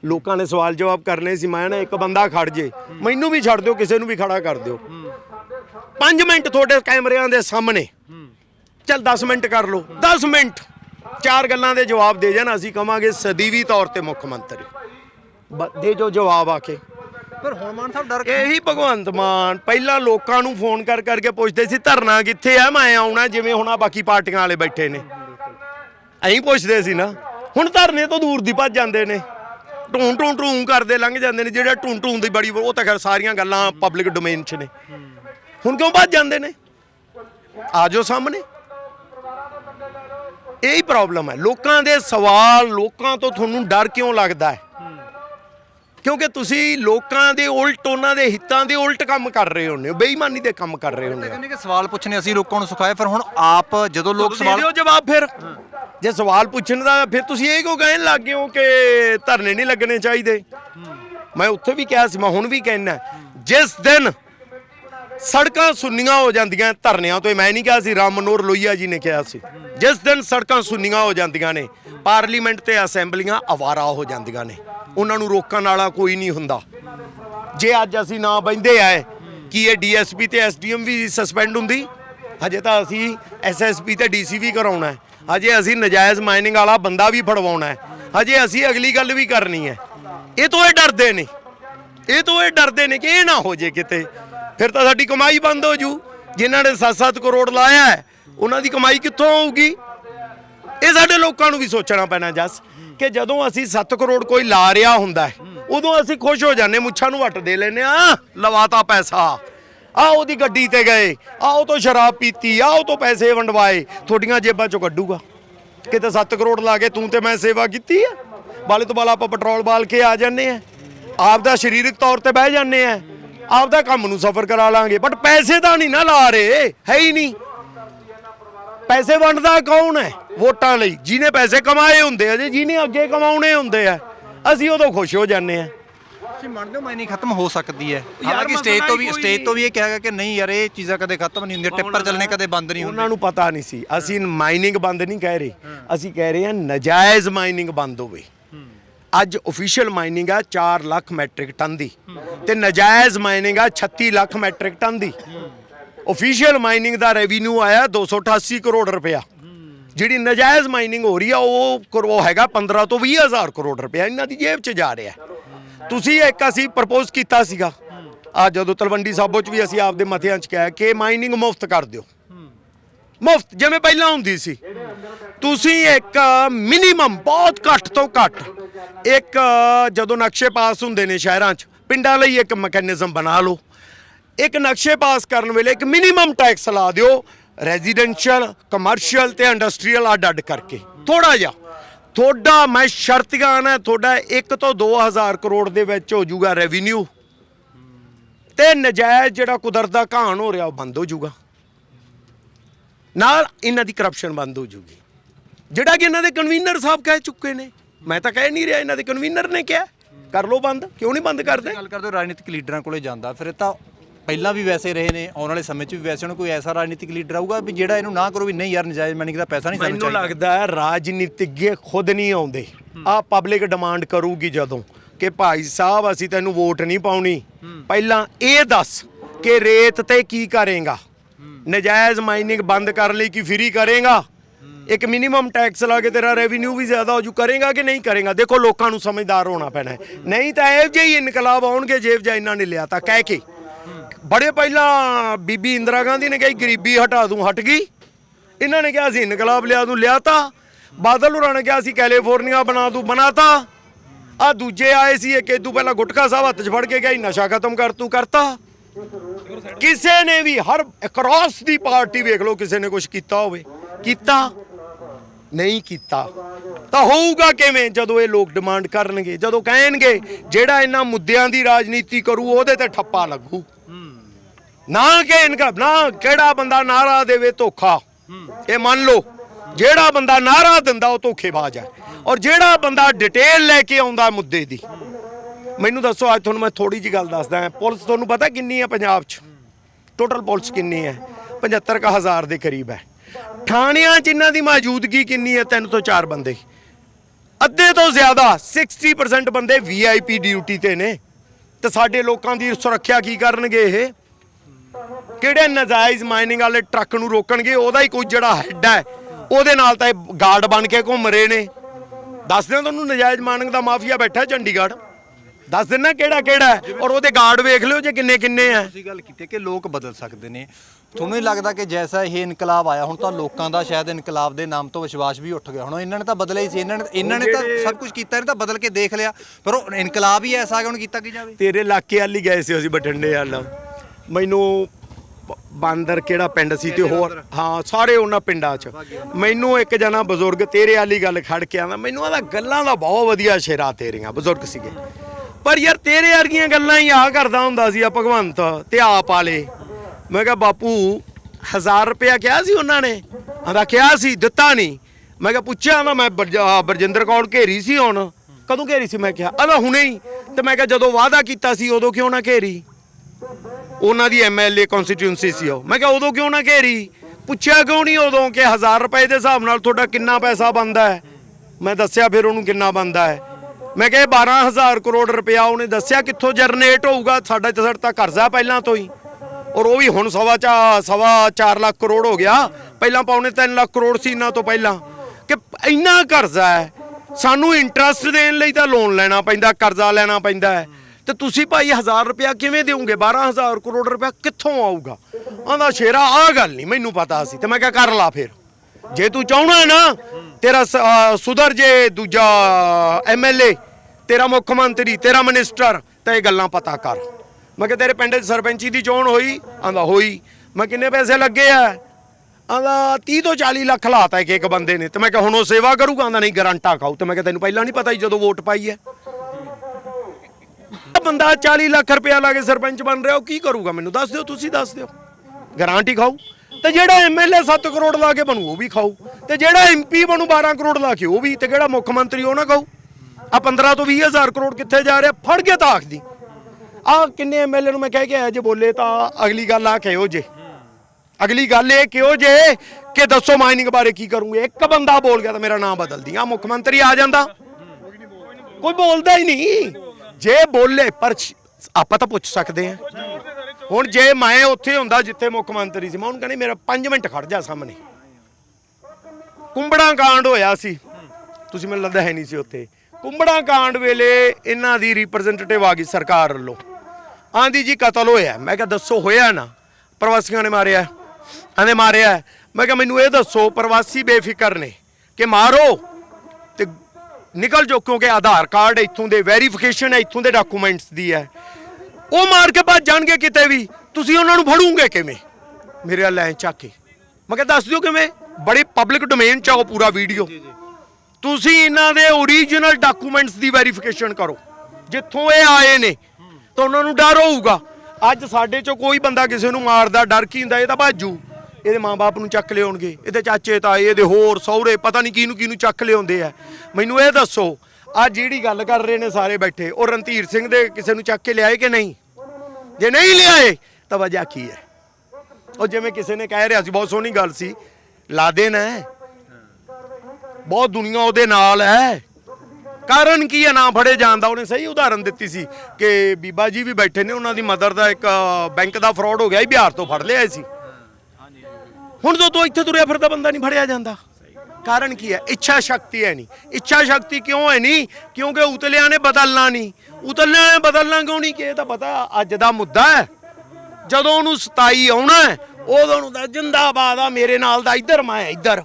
ਲੋਕਾਂ ਨੇ ਸਵਾਲ ਜਵਾਬ ਕਰਨੇ ਸੀ ਮੈਂ ਨਾ ਇੱਕ ਬੰਦਾ ਖੜ ਜੇ ਮੈਨੂੰ ਵੀ ਛੱਡ ਦਿਓ ਕਿਸੇ ਨੂੰ ਵੀ ਖੜਾ ਕਰ ਦਿਓ। 5 ਮਿੰਟ ਤੁਹਾਡੇ ਕੈਮਰਿਆਂ ਦੇ ਸਾਹਮਣੇ। ਚੱਲ 10 ਮਿੰਟ ਕਰ ਲਓ 10 ਮਿੰਟ। ਚਾਰ ਗੱਲਾਂ ਦੇ ਜਵਾਬ ਦੇ ਜਾਣ ਅਸੀਂ ਕਵਾਂਗੇ ਸਦੀਵੀ ਤੌਰ ਤੇ ਮੁੱਖ ਮੰਤਰੀ। ਦੇ ਜੋ ਜਵਾਬ ਆ ਕੇ। ਪਰ ਹੁਣ ਮਾਨ ਸਾਹਿਬ ਡਰ ਇਹੀ ਭਗਵੰਤ ਮਾਨ ਪਹਿਲਾਂ ਲੋਕਾਂ ਨੂੰ ਫੋਨ ਕਰ ਕਰਕੇ ਪੁੱਛਦੇ ਸੀ ਧਰਨਾ ਕਿੱਥੇ ਆ? ਮੈਂ ਆਉਣਾ ਜਿਵੇਂ ਹੁਣ ਆ ਬਾਕੀ ਪਾਰਟੀਆਂ ਵਾਲੇ ਬੈਠੇ ਨੇ। ਐਂ ਪੁੱਛਦੇ ਸੀ ਨਾ। ਹੁਣ ਧਰਨੇ ਤੋਂ ਦੂਰ ਦੀ ਭੱਜ ਜਾਂਦੇ ਨੇ। ਟੂੰ ਟੂੰ ਟੂੰ ਕਰਦੇ ਲੰਘ ਜਾਂਦੇ ਨੇ ਜਿਹੜਾ ਟੂੰ ਟੂੰ ਦੀ ਬੜੀ ਉਹ ਤਾਂ ਖੈਰ ਸਾਰੀਆਂ ਗੱਲਾਂ ਪਬਲਿਕ ਡੋਮੇਨ 'ਚ ਨੇ। ਹੁਣ ਕਿਉਂ ਭੱਜ ਜਾਂਦੇ ਨੇ? ਆਜੋ ਸਾਹਮਣੇ। ਇਹੀ ਪ੍ਰੋਬਲਮ ਹੈ। ਲੋਕਾਂ ਦੇ ਸਵਾਲ ਲੋਕਾਂ ਤੋਂ ਤੁਹਾਨੂੰ ਡਰ ਕਿਉਂ ਲੱਗਦਾ ਹੈ? ਕਿਉਂਕਿ ਤੁਸੀਂ ਲੋਕਾਂ ਦੇ ਉਲਟ ਉਹਨਾਂ ਦੇ ਹਿੱਤਾਂ ਦੇ ਉਲਟ ਕੰਮ ਕਰ ਰਹੇ ਹੁੰਦੇ ਹੋ ਬੇਈਮਾਨੀ ਦੇ ਕੰਮ ਕਰ ਰਹੇ ਹੁੰਦੇ ਹੋ। ਕਹਿੰਦੇ ਕਿ ਸਵਾਲ ਪੁੱਛਣੇ ਅਸੀਂ ਲੋਕਾਂ ਨੂੰ ਸਿਖਾਏ ਫਿਰ ਹੁਣ ਆਪ ਜਦੋਂ ਲੋਕ ਸਵਾਲ ਦਿਓ ਜਵਾਬ ਫਿਰ। ਜੇ ਸਵਾਲ ਪੁੱਛਣ ਦਾ ਫਿਰ ਤੁਸੀਂ ਇਹ ਕਿਉਂ ਕਹਿਣ ਲੱਗ ਗਏ ਹੋ ਕਿ ਧਰਨੇ ਨਹੀਂ ਲੱਗਣੇ ਚਾਹੀਦੇ? ਮੈਂ ਉੱਥੇ ਵੀ ਕਿਹਾ ਸੀ ਮੈਂ ਹੁਣ ਵੀ ਕਹਿਣਾ ਜਿਸ ਦਿਨ ਸੜਕਾਂ ਸੁੰਨੀਆਂ ਹੋ ਜਾਂਦੀਆਂ ਧਰਨਿਆਂ ਤੋਂ। ਮੈਂ ਨਹੀਂ ਕਿਹਾ ਸੀ, ਰਾਮ ਮਨੋਹਰ ਲੋਹੀਆ ਜੀ ਨੇ ਕਿਹਾ ਸੀ। ਜਿਸ ਦਿਨ ਸੜਕਾਂ ਸੁੰਨੀਆਂ ਹੋ ਜਾਂਦੀਆਂ ਨੇ, ਪਾਰਲੀਮੈਂਟ ਤੇ ਅਸੈਂਬਲੀਆਂ ਅਵਾਰਾ ਹੋ ਜਾਂਦੀਆਂ ਨੇ। ਉਹਨਾਂ ਨੂੰ ਰੋਕਣ ਵਾਲਾ ਕੋਈ ਨਹੀਂ ਹੁੰਦਾ। ਜੇ ਅੱਜ ਅਸੀਂ ਨਾ ਬੈਂਦੇ ਆਏ, ਕੀ ਇਹ ਡੀਐਸਪੀ ਤੇ ਐਸਡੀਐਮ ਵੀ ਸਸਪੈਂਡ ਹੁੰਦੀ? ਹਜੇ ਤਾਂ ਅਸੀਂ ਐਸਐਸਪੀ ਤੇ ਡੀਸੀ ਵੀ ਕਰਾਉਣਾ ਹੈ। ਹਜੇ ਅਸੀਂ ਨਜਾਇਜ਼ ਮਾਈਨਿੰਗ ਵਾਲਾ ਬੰਦਾ ਵੀ ਫੜਵਾਉਣਾ ਹੈ। ਹਜੇ ਅਸੀਂ ਅਗਲੀ ਗੱਲ ਵੀ ਕਰਨੀ ਹੈ। ਇਹ ਤੋਂ ਇਹ ਡਰਦੇ ਨੇ। ਇਹ ਤੋਂ ਇਹ ਡਰਦੇ ਨੇ ਕਿ ਇਹ ਨਾ ਹੋ ਜੇ ਕਿਤੇ। ਫਿਰ ਤਾਂ ਸਾਡੀ ਕਮਾਈ ਬੰਦ ਹੋ ਜੂ। ਜਿਨ੍ਹਾਂ ਨੇ 7-7 ਕਰੋੜ ਲਾਇਆ ਉਹਨਾਂ ਦੀ ਕਮਾਈ ਕਿੱਥੋਂ ਆਊਗੀ? ਇਹ ਸਾਡੇ ਲੋਕਾਂ ਨੂੰ ਵੀ ਸੋਚਣਾ ਪੈਣਾ, ਜਸ, ਕਿ ਜਦੋਂ ਅਸੀਂ 7 ਕਰੋੜ ਕੋਈ ਲਾ ਰਿਹਾ ਹੁੰਦਾ ਹੈ, ਉਦੋਂ ਅਸੀਂ ਖੁਸ਼ ਹੋ ਜਾਂਦੇ, ਮੁੱਛਾਂ ਨੂੰ ਵੱਟ ਦੇ ਲੈਨੇ ਆ ਲਵਾਤਾ ਪੈਸਾ। ਆ ਉਹਦੀ ਗੱਡੀ ਤੇ ਗਏ ਆ ਉਹ ਤੋਂ ਸ਼ਰਾਬ ਪੀਤੀ ਆ ਉਹ ਤੋਂ ਪੈਸੇ ਵੰਡਵਾਏ, ਤੁਹਾਡੀਆਂ ਜੇਬਾਂ ਚੋਂ ਕੱਢੂਗਾ। ਕਿਤੇ 7 ਕਰੋੜ ਲਾ ਕੇ ਤੂੰ ਤੇ ਮੈਂ ਸੇਵਾ ਕੀਤੀ ਆ ਬਾਲੇ ਤੋਂ ਬਾਲਾ ਆਪਾਂ ਪੈਟਰੋਲ ਬਾਲ ਕੇ ਆ ਜਾਂਦੇ ਆ ਆਪਦਾ ਸਰੀਰਕ ਤੌਰ ਤੇ ਬਹਿ ਜਾਂਦੇ ਆ ਆਪਦਾ ਕੰਮ ਨੂੰ ਸਫਰ ਕਰਾ ਲਾਂਗੇ ਬਟ ਪੈਸੇ ਤਾਂ ਨਹੀਂ ਨਾ ਲਾ ਰਹੇ ਹੈ ਹੀ ਨਹੀਂ। ਪੈਸੇ ਵੰਡਦਾ ਕੌਣ ਹੈ? ਵੋਟਾਂ ਲਈ ਜਿਹਨੇ ਪੈਸੇ ਕਮਾਏ ਹੁੰਦੇ ਆ ਜੇ ਜਿਹਨੇ ਅੱਗੇ ਕਮਾਉਣੇ ਹੁੰਦੇ ਆ ਅਸੀਂ ਉਦੋਂ ਖੁਸ਼ ਹੋ ਜਾਂਦੇ ਆ। ਤੁਸੀਂ ਮੰਨਦੇ ਹੋ ਮਾਈਨਿੰਗ ਖਤਮ ਹੋ ਸਕਦੀ ਹੈ? ਯਾਰ ਹਾਲਾਂਕਿ ਸਟੇਜ ਤੋਂ ਵੀ ਸਟੇਜ ਤੋਂ ਵੀ ਇਹ ਕਿਹਾ ਗਿਆ ਕਿ ਨਹੀਂ ਯਾਰ ਇਹ ਚੀਜ਼ਾਂ ਕਦੇ ਖਤਮ ਨਹੀਂ ਹੁੰਦੀਆਂ ਟਿੱਪਰ ਚੱਲਣੇ ਕਦੇ ਬੰਦ ਨਹੀਂ ਹੁੰਦੇ। ਉਹਨਾਂ ਨੂੰ ਪਤਾ ਨਹੀਂ ਸੀ। ਅਸੀਂ ਮਾਈਨਿੰਗ ਬੰਦ ਨਹੀਂ ਕਹਿ ਰਹੇ। ਅਸੀਂ ਕਹਿ ਰਹੇ ਹਾਂ ਨਜਾਇਜ਼ ਮਾਈਨਿੰਗ ਬੰਦ ਹੋਵੇ। ਅੱਜ ਅਫੀਸ਼ੀਅਲ ਮਾਈਨਿੰਗ ਆ 4 ਲੱਖ ਮੈਟ੍ਰਿਕ ਟਨ ਦੀ। ਤੇ ਨਜਾਇਜ਼ ਮਾਈਨਿੰਗ ਆ 36 ਲੱਖ ਮੈਟ੍ਰਿਕ ਟਨ ਦੀ। ਅਫੀਸ਼ੀਅਲ ਮਾਈਨਿੰਗ ਦਾ ਰੈਵਨਿਊ ਆਇਆ 288 ਕਰੋੜ ਰੁਪਇਆ। ਜਿਹੜੀ ਨਜਾਇਜ਼ ਮਾਈਨਿੰਗ ਹੋ ਰਹੀ ਆ, ਉਹ ਕਰੋ ਹੈਗਾ 15 ਤੋਂ 20 ਹਜ਼ਾਰ ਕਰੋੜ ਰੁਪਇਆ। ਇਹਨਾਂ ਦੀ ਜੇਬ 'ਚ ਜਾ ਰਿਹਾ ਤੁਸੀਂ ਇੱਕ ਅਸੀਂ ਪ੍ਰਪੋਜ਼ ਕੀਤਾ ਸੀਗਾ। ਆ ਜਦੋਂ ਤਲਵੰਡੀ ਸਾਬੋ 'ਚ ਵੀ ਅਸੀਂ ਆਪਦੇ ਮਥਿਆਂ 'ਚ ਕਿਹਾ ਕਿ ਮਾਈਨਿੰਗ ਮੁਫਤ ਕਰ ਦਿਓ। ਮੁਫਤ, ਜਿਵੇਂ ਪਹਿਲਾਂ ਹੁੰਦੀ ਸੀ। ਤੁਸੀਂ ਇੱਕ ਮਿਨੀਮਮ ਬਹੁਤ ਘੱਟ ਤੋਂ ਘੱਟ ਇੱਕ, ਜਦੋਂ ਨਕਸ਼ੇ ਪਾਸ ਹੁੰਦੇ ਨੇ ਸ਼ਹਿਰਾਂ 'ਚ, ਪਿੰਡਾਂ ਲਈ ਇੱਕ ਮੈਕੈਨਿਜ਼ਮ ਬਣਾ ਲਓ। ਇੱਕ ਨਕਸ਼ੇ ਪਾਸ ਕਰਨ ਵੇਲੇ ਇੱਕ ਮਿਨੀਮਮ ਟੈਕਸ ਲਾ ਦਿਓ ਰੈਜ਼ੀਡੈਂਸ਼ੀਅਲ ਕਮਰਸ਼ੀਅਲ ਤੇ ਇੰਡਸਟਰੀਅਲ ਅੱਡ ਅੱਡ ਕਰਕੇ। ਥੋੜਾ ਜਿਹਾ। ਤੁਹਾਡਾ, ਮੈਂ ਸ਼ਰਤੀਆਂ ਨਾ ਤੁਹਾਡਾ 1 ਤੋਂ 2000 ਕਰੋੜ ਦੇ ਵਿੱਚ ਹੋ ਜਾਊਗਾ ਰੈਵਨਿਊ ਤੇ ਨਜਾਇਜ਼ ਜਿਹੜਾ ਕੁਦਰਤ ਦਾ ਘਾਣ ਹੋ ਰਿਹਾ ਉਹ ਬੰਦ ਹੋ ਜਾਊਗਾ। ਨਾਲ ਇਹਨਾਂ ਦੀ ਕਰਪਸ਼ਨ ਬੰਦ ਹੋ ਜੂਗੀ ਜਿਹੜਾ ਕਿ ਇਹਨਾਂ ਦੇ ਕਨਵੀਨਰ ਸਾਹਿਬ ਕਹਿ ਚੁੱਕੇ ਨੇ ਮੈਂ ਤਾਂ ਕਹਿ ਨਹੀਂ ਰਿਹਾ ਇਹਨਾਂ ਦੇ ਕਨਵੀਨਰ ਨੇ ਕਿਹਾ। ਕਰ ਲਓ ਬੰਦ ਕਿਉਂ ਨਹੀਂ ਬੰਦ ਕਰਦੇ? ਗੱਲ ਕਰਦੇ ਹੋ ਰਾਜਨੀਤਿਕ ਲੀਡਰਾਂ ਕੋਲੇ ਜਾਂਦਾ ਫਿਰ ਤਾਂ ਪਹਿਲਾਂ ਵੀ ਵੈਸੇ ਰਹੇ ਨੇ ਆਉਣ ਵਾਲੇ ਸਮੇਂ 'ਚ ਵੀ ਵੈਸੇ ਹੁਣ ਕੋਈ ਐਸਾ ਰਾਜਨੀਤਿਕ ਲੀਡਰ ਆਊਗਾ ਵੀ ਜਿਹੜਾ ਇਹਨੂੰ ਨਾ ਕਰੋ ਵੀ ਨਹੀਂ ਯਾਰ ਨਜਾਇਜ਼ ਮਾਈਨਿੰਗ ਦਾ ਪੈਸਾ ਨਹੀਂ ਸਾਨੂੰ ਮੈਨੂੰ ਚਾਹੀਦਾ। ਲੱਗਦਾ ਹੈ ਰਾਜਨੀਤਿਗੇ ਖੁਦ ਨਹੀਂ ਆਉਂਦੇ। ਆ ਪਬਲਿਕ ਡਿਮਾਂਡ ਕਰੂਗੀ ਜਦੋਂ ਕਿ ਭਾਈ ਸਾਹਿਬ ਅਸੀਂ ਤੈਨੂੰ ਵੋਟ ਨਹੀਂ ਪਾਉਣੀ। ਪਹਿਲਾਂ ਇਹ ਦੱਸ ਕਿ ਰੇਤ ਤੇ ਕੀ ਕਰੇਗਾ? ਨਜਾਇਜ਼ ਮਾਈਨਿੰਗ ਬੰਦ ਕਰਨ ਲਈ ਕੀ ਫ੍ਰੀ ਕਰੇਗਾ। ਇੱਕ ਮਿਨੀਮਮ ਟੈਕਸ ਲਾ ਕੇ ਤੇਰਾ ਰੈਵਨਿਊ ਵੀ ਜ਼ਿਆਦਾ ਹੋ ਜੂ ਕਰੇਗਾ ਕਿ ਨਹੀਂ ਕਰੇਗਾ? ਦੇਖੋ ਲੋਕਾਂ ਨੂੰ ਸਮਝਦਾਰ ਹੋਣਾ ਪੈਣਾ ਹੈ। ਨਹੀਂ ਤਾਂ ਇਹੋ ਜਿਹੇ ਹੀ ਇਨਕਲਾਬ ਆਉਣਗੇ ਜੇਬ ਜਾ ਇਹਨਾਂ ਨੇ ਲਿਆ ਤਾਂ ਕਹਿ ਕੇ। ਬੜੇ ਪਹਿਲਾਂ ਬੀਬੀ ਇੰਦਰਾ ਗਾਂਧੀ ਨੇ ਕਹੀ ਗਰੀਬੀ ਹਟਾ ਦੂੰ ਹਟ ਗਈ। ਇਹਨਾਂ ਨੇ ਕਿਹਾ ਸੀ ਇਨਕਲਾਬ ਲਿਆ ਦੂੰ ਲਿਆ ਤਾ ਬਾਦਲ ਹੋਰਾਂ ਨੇ ਕਿਹਾ ਸੀ ਕੈਲੀਫੋਰਨੀਆ ਬਣਾ ਦੂੰ ਬਣਾਤਾ। ਆ ਦੂਜੇ ਆਏ ਸੀ ਇੱਕ ਇਦੋਂ ਪਹਿਲਾਂ ਗੁਟਕਾ ਸਾਹਿਬ ਹੱਥ 'ਚ ਫੜ ਕੇ ਗਿਆ ਸੀ, ਨਸ਼ਾ ਖਤਮ ਕਰ ਤੂੰ ਕਰਤਾ। ਕਿਸੇ ਨੇ ਵੀ ਹਰ ਅਕ੍ਰੋਸ ਦੀ ਪਾਰਟੀ ਵੇਖ ਲਓ, ਕਿਸੇ ਨੇ ਕੁਝ ਕੀਤਾ ਹੋਵੇ। ਕੀਤਾ? ਨਹੀਂ ਕੀਤਾ। ਤਾਂ ਹੋਊਗਾ ਕਿਵੇਂ ਜਦੋਂ ਇਹ ਲੋਕ ਡਿਮਾਂਡ ਕਰਨਗੇ? ਜਦੋਂ ਕਹਿਣਗੇ, ਜਿਹੜਾ ਇਹਨਾਂ ਮੁੱਦਿਆਂ ਦੀ ਰਾਜਨੀਤੀ ਕਰੂ, ਉਹਦੇ ਤੇ ਠੱਪਾ ਲੱਗੂ। ਨਾ ਕਿ ਇਨਕਾ ਨਾ ਕਿਹੜਾ ਬੰਦਾ ਨਾਰਾ ਦੇਵੇ ਧੋਖਾ। ਇਹ ਮੰਨ ਲਓ, ਜਿਹੜਾ ਬੰਦਾ ਨਾਰਾ ਦਿੰਦਾ, ਉਹ ਧੋਖੇਬਾਜ਼ ਹੈ। ਔਰ ਜਿਹੜਾ ਬੰਦਾ ਡਿਟੇਲ ਲੈ ਕੇ ਆਉਂਦਾ ਮੁੱਦੇ ਦੀ ਮੈਨੂੰ ਦੱਸੋ, ਅੱਜ ਤੁਹਾਨੂੰ ਮੈਂ ਥੋੜੀ ਜੀ ਗੱਲ ਦੱਸਦਾ ਹਾਂ। ਪੁਲਿਸ ਤੁਹਾਨੂੰ ਪਤਾ ਕਿੰਨੀ ਹੈ ਪੰਜਾਬ 'ਚ? ਟੋਟਲ ਪੁਲਿਸ ਕਿੰਨੀ ਹੈ? 75 ਕੁ ਹਜ਼ਾਰ ਦੇ ਕਰੀਬ ਹੈ। ਥਾਣਿਆਂ 'ਚ ਇਹਨਾਂ ਦੀ ਮੌਜੂਦਗੀ ਕਿੰਨੀ ਹੈ? ਤਿੰਨ ਤੋਂ ਚਾਰ ਬੰਦੇ। ਅੱਧੇ ਤੋਂ ਜ਼ਿਆਦਾ 60% ਬੰਦੇ ਵੀਆਈਪੀ ਡਿਊਟੀ ਤੇ ਨੇ। ਤੇ ਸਾਡੇ ਲੋਕਾਂ ਦੀ ਸੁਰੱਖਿਆ ਕੀ ਕਰਨਗੇ ਇਹ? ਕਿਹੜੇ ਨਜਾਇਜ਼ ਮਾਈਨਿੰਗ ਵਾਲੇ ਟਰੱਕ ਨੂੰ ਰੋਕਣਗੇ? ਉਹਦਾ ਹੀ ਕੋਈ ਜਿਹੜਾ ਹੈੱਡ ਹੈ, ਉਹਦੇ ਨਾਲ ਤਾਂ ਇਹ ਗਾਰਡ ਬਣ ਕੇ ਘੁੰਮ ਰਹੇ ਨੇ। ਦੱਸ ਦਿਆਂ ਤੁਹਾਨੂੰ, ਨਜਾਇਜ਼ ਮਾਈਨਿੰਗ ਦਾ ਮਾਫੀਆ ਬੈਠਾ ਚੰਡੀਗੜ੍ਹ। ਦੱਸ ਦਿੰਨਾ ਕਿਹੜਾ ਕਿਹੜਾ ਹੈ ਔਰ ਉਹਦੇ ਗਾਰਡ ਵੇਖ ਲਿਓ ਜੇ ਕਿੰਨੇ ਕਿੰਨੇ ਆ ਤੁਸੀਂ ਗੱਲ ਕੀਤੀ ਕਿ ਲੋਕ ਬਦਲ ਸਕਦੇ ਨੇ। ਤੁਹਾਨੂੰ ਨਹੀਂ ਲੱਗਦਾ ਕਿ ਜੈਸਾ ਇਹ ਇਨਕਲਾਬ ਆਇਆ ਹੁਣ ਤਾਂ ਲੋਕਾਂ ਦਾ ਸ਼ਾਇਦ ਇਨਕਲਾਬ ਦੇ ਨਾਮ ਤੋਂ ਵਿਸ਼ਵਾਸ ਵੀ ਉੱਠ ਗਿਆ। ਹੁਣ ਇਹਨਾਂ ਨੇ ਤਾਂ ਬਦਲਿਆ ਹੀ ਸੀ ਇਹਨਾਂ ਨੇ ਇਹਨਾਂ ਨੇ ਤਾਂ ਸਭ ਕੁਝ ਕੀਤਾ ਇਹਨੇ ਤਾਂ ਬਦਲ ਕੇ ਦੇਖ ਲਿਆ। ਪਰ ਉਹ ਇਨਕਲਾਬ ਹੀ ਐਸਾ ਕਿ ਹੁਣ ਕੀਤਾ ਕੀ ਜਾਵੇ? ਤੇਰੇ ਇਲਾਕੇ ਵਾਲੀ ਗਏ ਸੀ ਅਸੀਂ ਬਠਿੰਡੇ ਵੱਲ। ਮੈਨੂੰ ਬਾਂਦਰ ਕਿਹੜਾ ਪਿੰਡ ਸੀ ਤੇ ਹੋਰ ਹਾਂ ਸਾਰੇ ਉਹਨਾਂ ਪਿੰਡਾਂ 'ਚ। ਮੈਨੂੰ ਇੱਕ ਜਣਾ ਬਜ਼ੁਰਗ ਤੇਰੇ ਵਾਲੀ ਗੱਲ ਖੜ ਕੇ ਆਂਦਾ ਮੈਨੂੰ ਆਦਾ ਗੱਲਾਂ ਦਾ ਬਹੁਤ ਵਧੀਆ ਸ਼ੇਰਾ ਤੇਰੀਆਂ ਬਜ਼ੁਰਗ ਸੀਗੇ। ਪਰ ਯਾਰ ਤੇਰੇ ਵਰਗੀਆਂ ਗੱਲਾਂ ਹੀ ਆ ਕਰਦਾ ਹੁੰਦਾ ਸੀ ਆ ਭਗਵੰਤ ਤੇ ਆਪ ਵਾਲੇ। ਮੈਂ ਕਿਹਾ, ਬਾਪੂ 1000 ਰੁਪਇਆ ਕਿਹਾ ਸੀ ਉਹਨਾਂ ਨੇ? ਆਂਦਾ ਕਿਹਾ ਸੀ, ਦਿੱਤਾ ਨਹੀਂ। ਮੈਂ ਕਿਹਾ, ਪੁੱਛਿਆ ਨਾ ਮੈਂ ਬਰਜ- ਬਰਜਿੰਦਰ ਕੌਰ ਘੇਰੀ ਸੀ ਹੁਣ। ਕਦੋਂ ਘੇਰੀ ਸੀ? ਮੈਂ ਕਿਹਾ ਆਂਦਾ ਹੁਣੇ ਹੀ। ਤੇ ਮੈਂ ਕਿਹਾ, ਜਦੋਂ ਵਾਅਦਾ ਕੀਤਾ ਸੀ, ਉਦੋਂ ਕਿਉਂ ਨਾ ਘੇਰੀ? ਉਹਨਾਂ ਦੀ ਐਮਐਲਏ ਕਨਸਟੀਟਿਊਂਸੀ ਸੀ ਉਹ। ਮੈਂ ਕਿਹਾ, ਉਦੋਂ ਕਿਉਂ ਨਾ ਘੇਰੀ? ਪੁੱਛਿਆ ਕਿਉਂ ਨਹੀਂ ਉਦੋਂ ਕਿ 1000 ਰੁਪਏ ਦੇ ਹਿਸਾਬ ਨਾਲ ਤੁਹਾਡਾ ਕਿੰਨਾ ਪੈਸਾ ਬਣਦਾ ਹੈ? ਮੈਂ ਦੱਸਿਆ ਫਿਰ ਉਹਨੂੰ ਕਿੰਨਾ ਬਣਦਾ ਹੈ। ਮੈਂ ਕਿਹਾ ਇਹ 12000 ਕਰੋੜ ਰੁਪਇਆ ਉਹਨੇ ਦੱਸਿਆ ਕਿੱਥੋਂ ਜਨਰੇਟ ਹੋਊਗਾ, ਸਾਡਾ ਤੇ ਸਾਡਾ ਤਾਂ ਕਰਜ਼ਾ ਪਹਿਲਾਂ ਤੋਂ ਹੀ। ਔਰ ਉਹ ਵੀ ਹੁਣ ਸਵਾ ਚਾ ਸਵਾ 4 ਲੱਖ ਕਰੋੜ ਹੋ ਗਿਆ। ਪਹਿਲਾਂ ਪਾਉਣੇ 3 ਲੱਖ ਕਰੋੜ ਸੀ ਇਹਨਾਂ ਤੋਂ ਪਹਿਲਾਂ। ਕਿ ਇੰਨਾ ਕਰਜ਼ਾ ਹੈ, ਸਾਨੂੰ ਇੰਟਰਸਟ ਦੇਣ ਲਈ ਤਾਂ ਲੋਨ ਲੈਣਾ ਪੈਂਦਾ, ਕਰਜ਼ਾ ਲੈਣਾ ਪੈਂਦਾ ਹੈ। ਤੇ ਤੁਸੀਂ ਭਾਈ 1000 ਰੁਪਇਆ ਕਿਵੇਂ ਦਿਓਗੇ? 12000 ਕਰੋੜ ਰੁਪਇਆ ਕਿੱਥੋਂ ਆਊਗਾ? ਆਂਦਾ ਸ਼ੇਰਾ ਆ ਗੱਲ ਨਹੀਂ ਮੈਨੂੰ ਪਤਾ ਸੀ। ਤੇ ਮੈਂ ਕਿਹਾ ਕਰ ਲਾ ਫਿਰ। ਜੇ ਤੂੰ ਚਾਹਣਾ ਨਾ ਤੇਰਾ ਸੁਧਰ ਜੇ ਦੂਜਾ ਐਮਐਲਏ ਤੇਰਾ ਮੁੱਖ ਮੰਤਰੀ, ਤੇਰਾ ਮਿਨਿਸਟਰ ਤਾਂ ਇਹ ਗੱਲਾਂ ਪਤਾ ਕਰ। ਮੈਂ ਕਿਹਾ ਤੇਰੇ ਪਿੰਡ 'ਚ ਸਰਪੰਚੀ ਦੀ ਚੋਣ ਹੋਈ? ਆਂਦਾ ਹੋਈ। ਮੈਂ ਕਿੰਨੇ ਪੈਸੇ ਲੱਗੇ ਆ? ਆਂਦਾ 30 ਤੋਂ 40 ਲੱਖ ਲਾਤਾ ਇੱਕ ਇੱਕ ਬੰਦੇ ਨੇ। ਤੇ ਮੈਂ ਕਿਹਾ ਹੁਣ ਉਹ ਸੇਵਾ ਕਰੂਗਾ? ਆਂਦਾ ਨਹੀਂ ਗਰੰਟਾ ਖਾਊ। ਤੇ ਮੈਂ ਕਿਹਾ ਤੈਨੂੰ ਪਹਿਲਾਂ ਨਹੀਂ ਪਤਾ ਸੀ ਜਦੋਂ ਵੋਟ ਪਾਈ ਹੈ। ਬੰਦਾ 40 ਲੱਖ ਰੁਪਇਆ ਲਾ ਕੇ ਸਰਪੰਚ ਬਣ ਰਿਹਾ, ਉਹ ਕੀ ਕਰੂਗਾ ਮੈਨੂੰ? ਦੱਸ ਦਿਓ, ਤੁਸੀਂ ਦੱਸ ਦਿਓ। ਗਾਰੰਟੀ ਖਾਊ। ਤੇ ਜਿਹੜਾ ਐਮਐਲਏ 7 ਕਰੋੜ ਲਾ ਕੇ ਬਣੂ, ਉਹ ਵੀ ਖਾਊ। ਤੇ ਜਿਹੜਾ ਐਮਪੀ ਬਣੂ 12 ਕਰੋੜ ਲਾ ਕੇ, ਉਹ ਵੀ। ਤੇ ਜਿਹੜਾ ਮੁੱਖ ਮੰਤਰੀ, ਉਹ ਨਾ ਖਾਊ। ਆ 15 ਤੋਂ 20 ਹਜ਼ਾਰ ਕਰੋੜ ਕਿੱਥੇ ਜਾ ਰਿਹਾ? ਫੜ ਕੇ ਤਾਂ ਆਖਦੀ ਆ ਕਿੰਨੇ ਐਮਐਲਏ ਨੂੰ ਮੈਂ ਕਹਿ ਕੇ ਆਇਆ, ਜੇ ਬੋਲੇ ਤਾਂ ਅਗਲੀ ਗੱਲ ਆ ਕਿਹੋ ਜੇ। ਅਗਲੀ ਗੱਲ ਇਹ ਕਿਹੋ ਜੇ ਕਿ ਦੱਸੋ ਮਾਈਨਿੰਗ ਬਾਰੇ ਕੀ ਕਰੂੰਗੇ? ਇੱਕ ਬੰਦਾ ਬੋਲ ਗਿਆ ਤਾਂ ਮੇਰਾ ਨਾਮ ਬਦਲਦੀ। ਆ ਮੁੱਖ ਮੰਤਰੀ ਆ ਜਾਂਦਾ। ਕੋਈ ਬੋਲਦਾ ਹੀ ਨਹੀਂ। ਜੇ ਬੋਲੇ, ਪਰ ਆਪਾਂ ਤਾਂ ਪੁੱਛ ਸਕਦੇ ਆ ਹੁਣ ਜੇ ਮੈਂ ਉੱਥੇ ਹੁੰਦਾ ਜਿੱਥੇ ਮੁੱਖ ਮੰਤਰੀ ਸੀ, ਮੈਂ ਉਹਨੂੰ ਕਹਿੰਦੀ ਮੇਰਾ 5 ਮਿੰਟ ਖੜ ਜਾ ਸਾਹਮਣੇ। ਕੁੰਬੜਾ ਕਾਂਡ ਹੋਇਆ ਸੀ। ਤੁਸੀਂ ਮੈਨੂੰ ਲੱਗਦਾ ਹੈ ਨਹੀਂ ਸੀ ਉੱਥੇ। ਕੁੰਬੜਾ ਕਾਂਡ ਵੇਲੇ ਇਹਨਾਂ ਦੀ ਰਿਪਰੈਜ਼ੈਂਟੇਟਿਵ ਆ ਗਈ ਸਰਕਾਰ ਵੱਲੋਂ। ਆਂਦੀ ਜੀ, ਕਤਲ ਹੋਇਆ। ਮੈਂ ਕਿਹਾ, ਦੱਸੋ, ਹੋਇਆ ਨਾ? ਪ੍ਰਵਾਸੀਆਂ ਨੇ ਮਾਰਿਆ। ਆਂਦੇ ਮਾਰਿਆ। ਮੈਂ ਕਿਹਾ, ਮੈਨੂੰ ਇਹ ਦੱਸੋ, ਪ੍ਰਵਾਸੀ ਬੇਫਿਕਰ ਨੇ ਕਿ ਮਾਰੋ ਤੇ ਨਿਕਲ ਜੋ ਕਿਉਂਕਿ ਆਧਾਰ ਕਾਰਡ ਇੱਥੋਂ ਦੇ ਵੈਰੀਫਿਕੇਸ਼ਨ ਹੈ ਇੱਥੋਂ ਦੇ ਡਾਕੂਮੈਂਟਸ ਦੀ ਹੈ। ਉਹ ਮਾਰ ਕੇ ਭੱਜ ਜਾਣਗੇ ਕਿਤੇ ਵੀ। ਤੁਸੀਂ ਉਹਨਾਂ ਨੂੰ ਫੜੋਗੇ ਕਿਵੇਂ? ਮੇਰੇ ਵੱਲ ਐ ਚੱਕ ਕੇ। ਮੈਂ ਕਿਹਾ ਦੱਸ ਦਿਓ ਕਿਵੇਂ? ਬੜੀ ਪਬਲਿਕ ਡੋਮੇਨ ਚ ਆ ਉਹ ਪੂਰਾ ਵੀਡੀਓ ਤੁਸੀਂ ਇਹਨਾਂ ਦੇ ਓਰੀਜਨਲ ਡਾਕੂਮੈਂਟਸ ਦੀ ਵੈਰੀਫਿਕੇਸ਼ਨ ਕਰੋ। ਜਿੱਥੋਂ ਇਹ ਆਏ ਨੇ ਤਾਂ ਉਹਨਾਂ ਨੂੰ ਡਰ ਹੋਊਗਾ। ਅੱਜ ਸਾਡੇ ਚੋਂ ਕੋਈ ਬੰਦਾ ਕਿਸੇ ਨੂੰ ਮਾਰਦਾ ਡਰ ਕੀ ਹੁੰਦਾ? ਇਹ ਤਾਂ ਭਾਜੂ ਇਹਦੇ ਮਾਪੇ ਨੂੰ ਚੱਕ ਲਿਆਉਣਗੇ। ਇਹਦੇ ਚਾਚੇ ਤਾਏ ਇਹਦੇ ਹੋਰ ਸਹੁਰੇ ਪਤਾ ਨਹੀਂ ਕਿਹਨੂੰ ਕਿਹਨੂੰ ਚੱਕ ਲਿਆਉਂਦੇ ਆ। ਮੈਨੂੰ ਇਹ ਦੱਸੋ ਆ ਜਿਹੜੀ ਗੱਲ ਕਰ ਰਹੇ ਨੇ ਸਾਰੇ ਬੈਠੇ ਉਹ ਰਣਧੀਰ ਸਿੰਘ ਦੇ ਕਿਸੇ ਨੂੰ ਚੱਕ ਕੇ ਲਿਆਏ ਕਿ ਨਹੀਂ? ਜੇ ਨਹੀਂ ਲਿਆਏ ਤਾਂ ਵਜ੍ਹਾ ਕੀ ਹੈ? ਉਹ ਜਿਵੇਂ ਕਿਸੇ ਨੇ ਕਹਿ ਰਿਹਾ ਸੀ ਬਹੁਤ ਸੋਹਣੀ ਗੱਲ ਸੀ ਲਾਦੇਨ ਹੈ। ਬਹੁਤ ਦੁਨੀਆ ਉਹਦੇ ਨਾਲ ਹੈ। ਕਾਰਨ ਕੀ ਹੈ ਨਾ ਫੜੇ ਜਾਣ ਦਾ? ਉਹਨੇ ਸਹੀ ਉਦਾਹਰਨ ਦਿੱਤੀ ਸੀ ਕਿ ਬੀਬਾ ਜੀ ਵੀ ਬੈਠੇ ਨੇ ਉਹਨਾਂ ਦੀ ਮਦਰ ਦਾ ਇੱਕ ਬੈਂਕ ਦਾ ਫਰਾਡ ਹੋ ਗਿਆ ਸੀ ਬਿਹਾਰ ਤੋਂ ਫੜ ਲਿਆ ਸੀ। ਹੁਣ ਜਦੋਂ ਤੋਂ ਇੱਥੇ ਤੁਰਿਆ ਫਿਰਦਾ ਬੰਦਾ ਨਹੀਂ ਫੜਿਆ ਜਾਂਦਾ। ਕਾਰਨ ਕੀ ਹੈ? ਇੱਛਾ ਸ਼ਕਤੀ ਹੈ ਨਹੀਂ। ਇੱਛਾ ਸ਼ਕਤੀ ਕਿਉਂ ਹੈ ਨਹੀਂ? ਕਿਉਂਕਿ ਉਤਲਿਆਂ ਨੇ ਬਦਲਣਾ ਨਹੀਂ। ਉਤਲਿਆਂ ਨੇ ਬਦਲਣਾ ਕਿਉਂ ਨਹੀਂ? ਕਿ ਇਹ ਤਾਂ ਪਤਾ ਅੱਜ ਦਾ ਮੁੱਦਾ ਹੈ। ਜਦੋਂ ਉਹਨੂੰ 27 ਆਉਣਾ ਹੈ, ਉਦੋਂ ਨੂੰ ਤਾਂ ਜਿੰਦਾਬਾਦ ਆ, ਮੇਰੇ ਨਾਲ ਦਾ ਇੱਧਰ ਮੈਂ ਇੱਧਰ।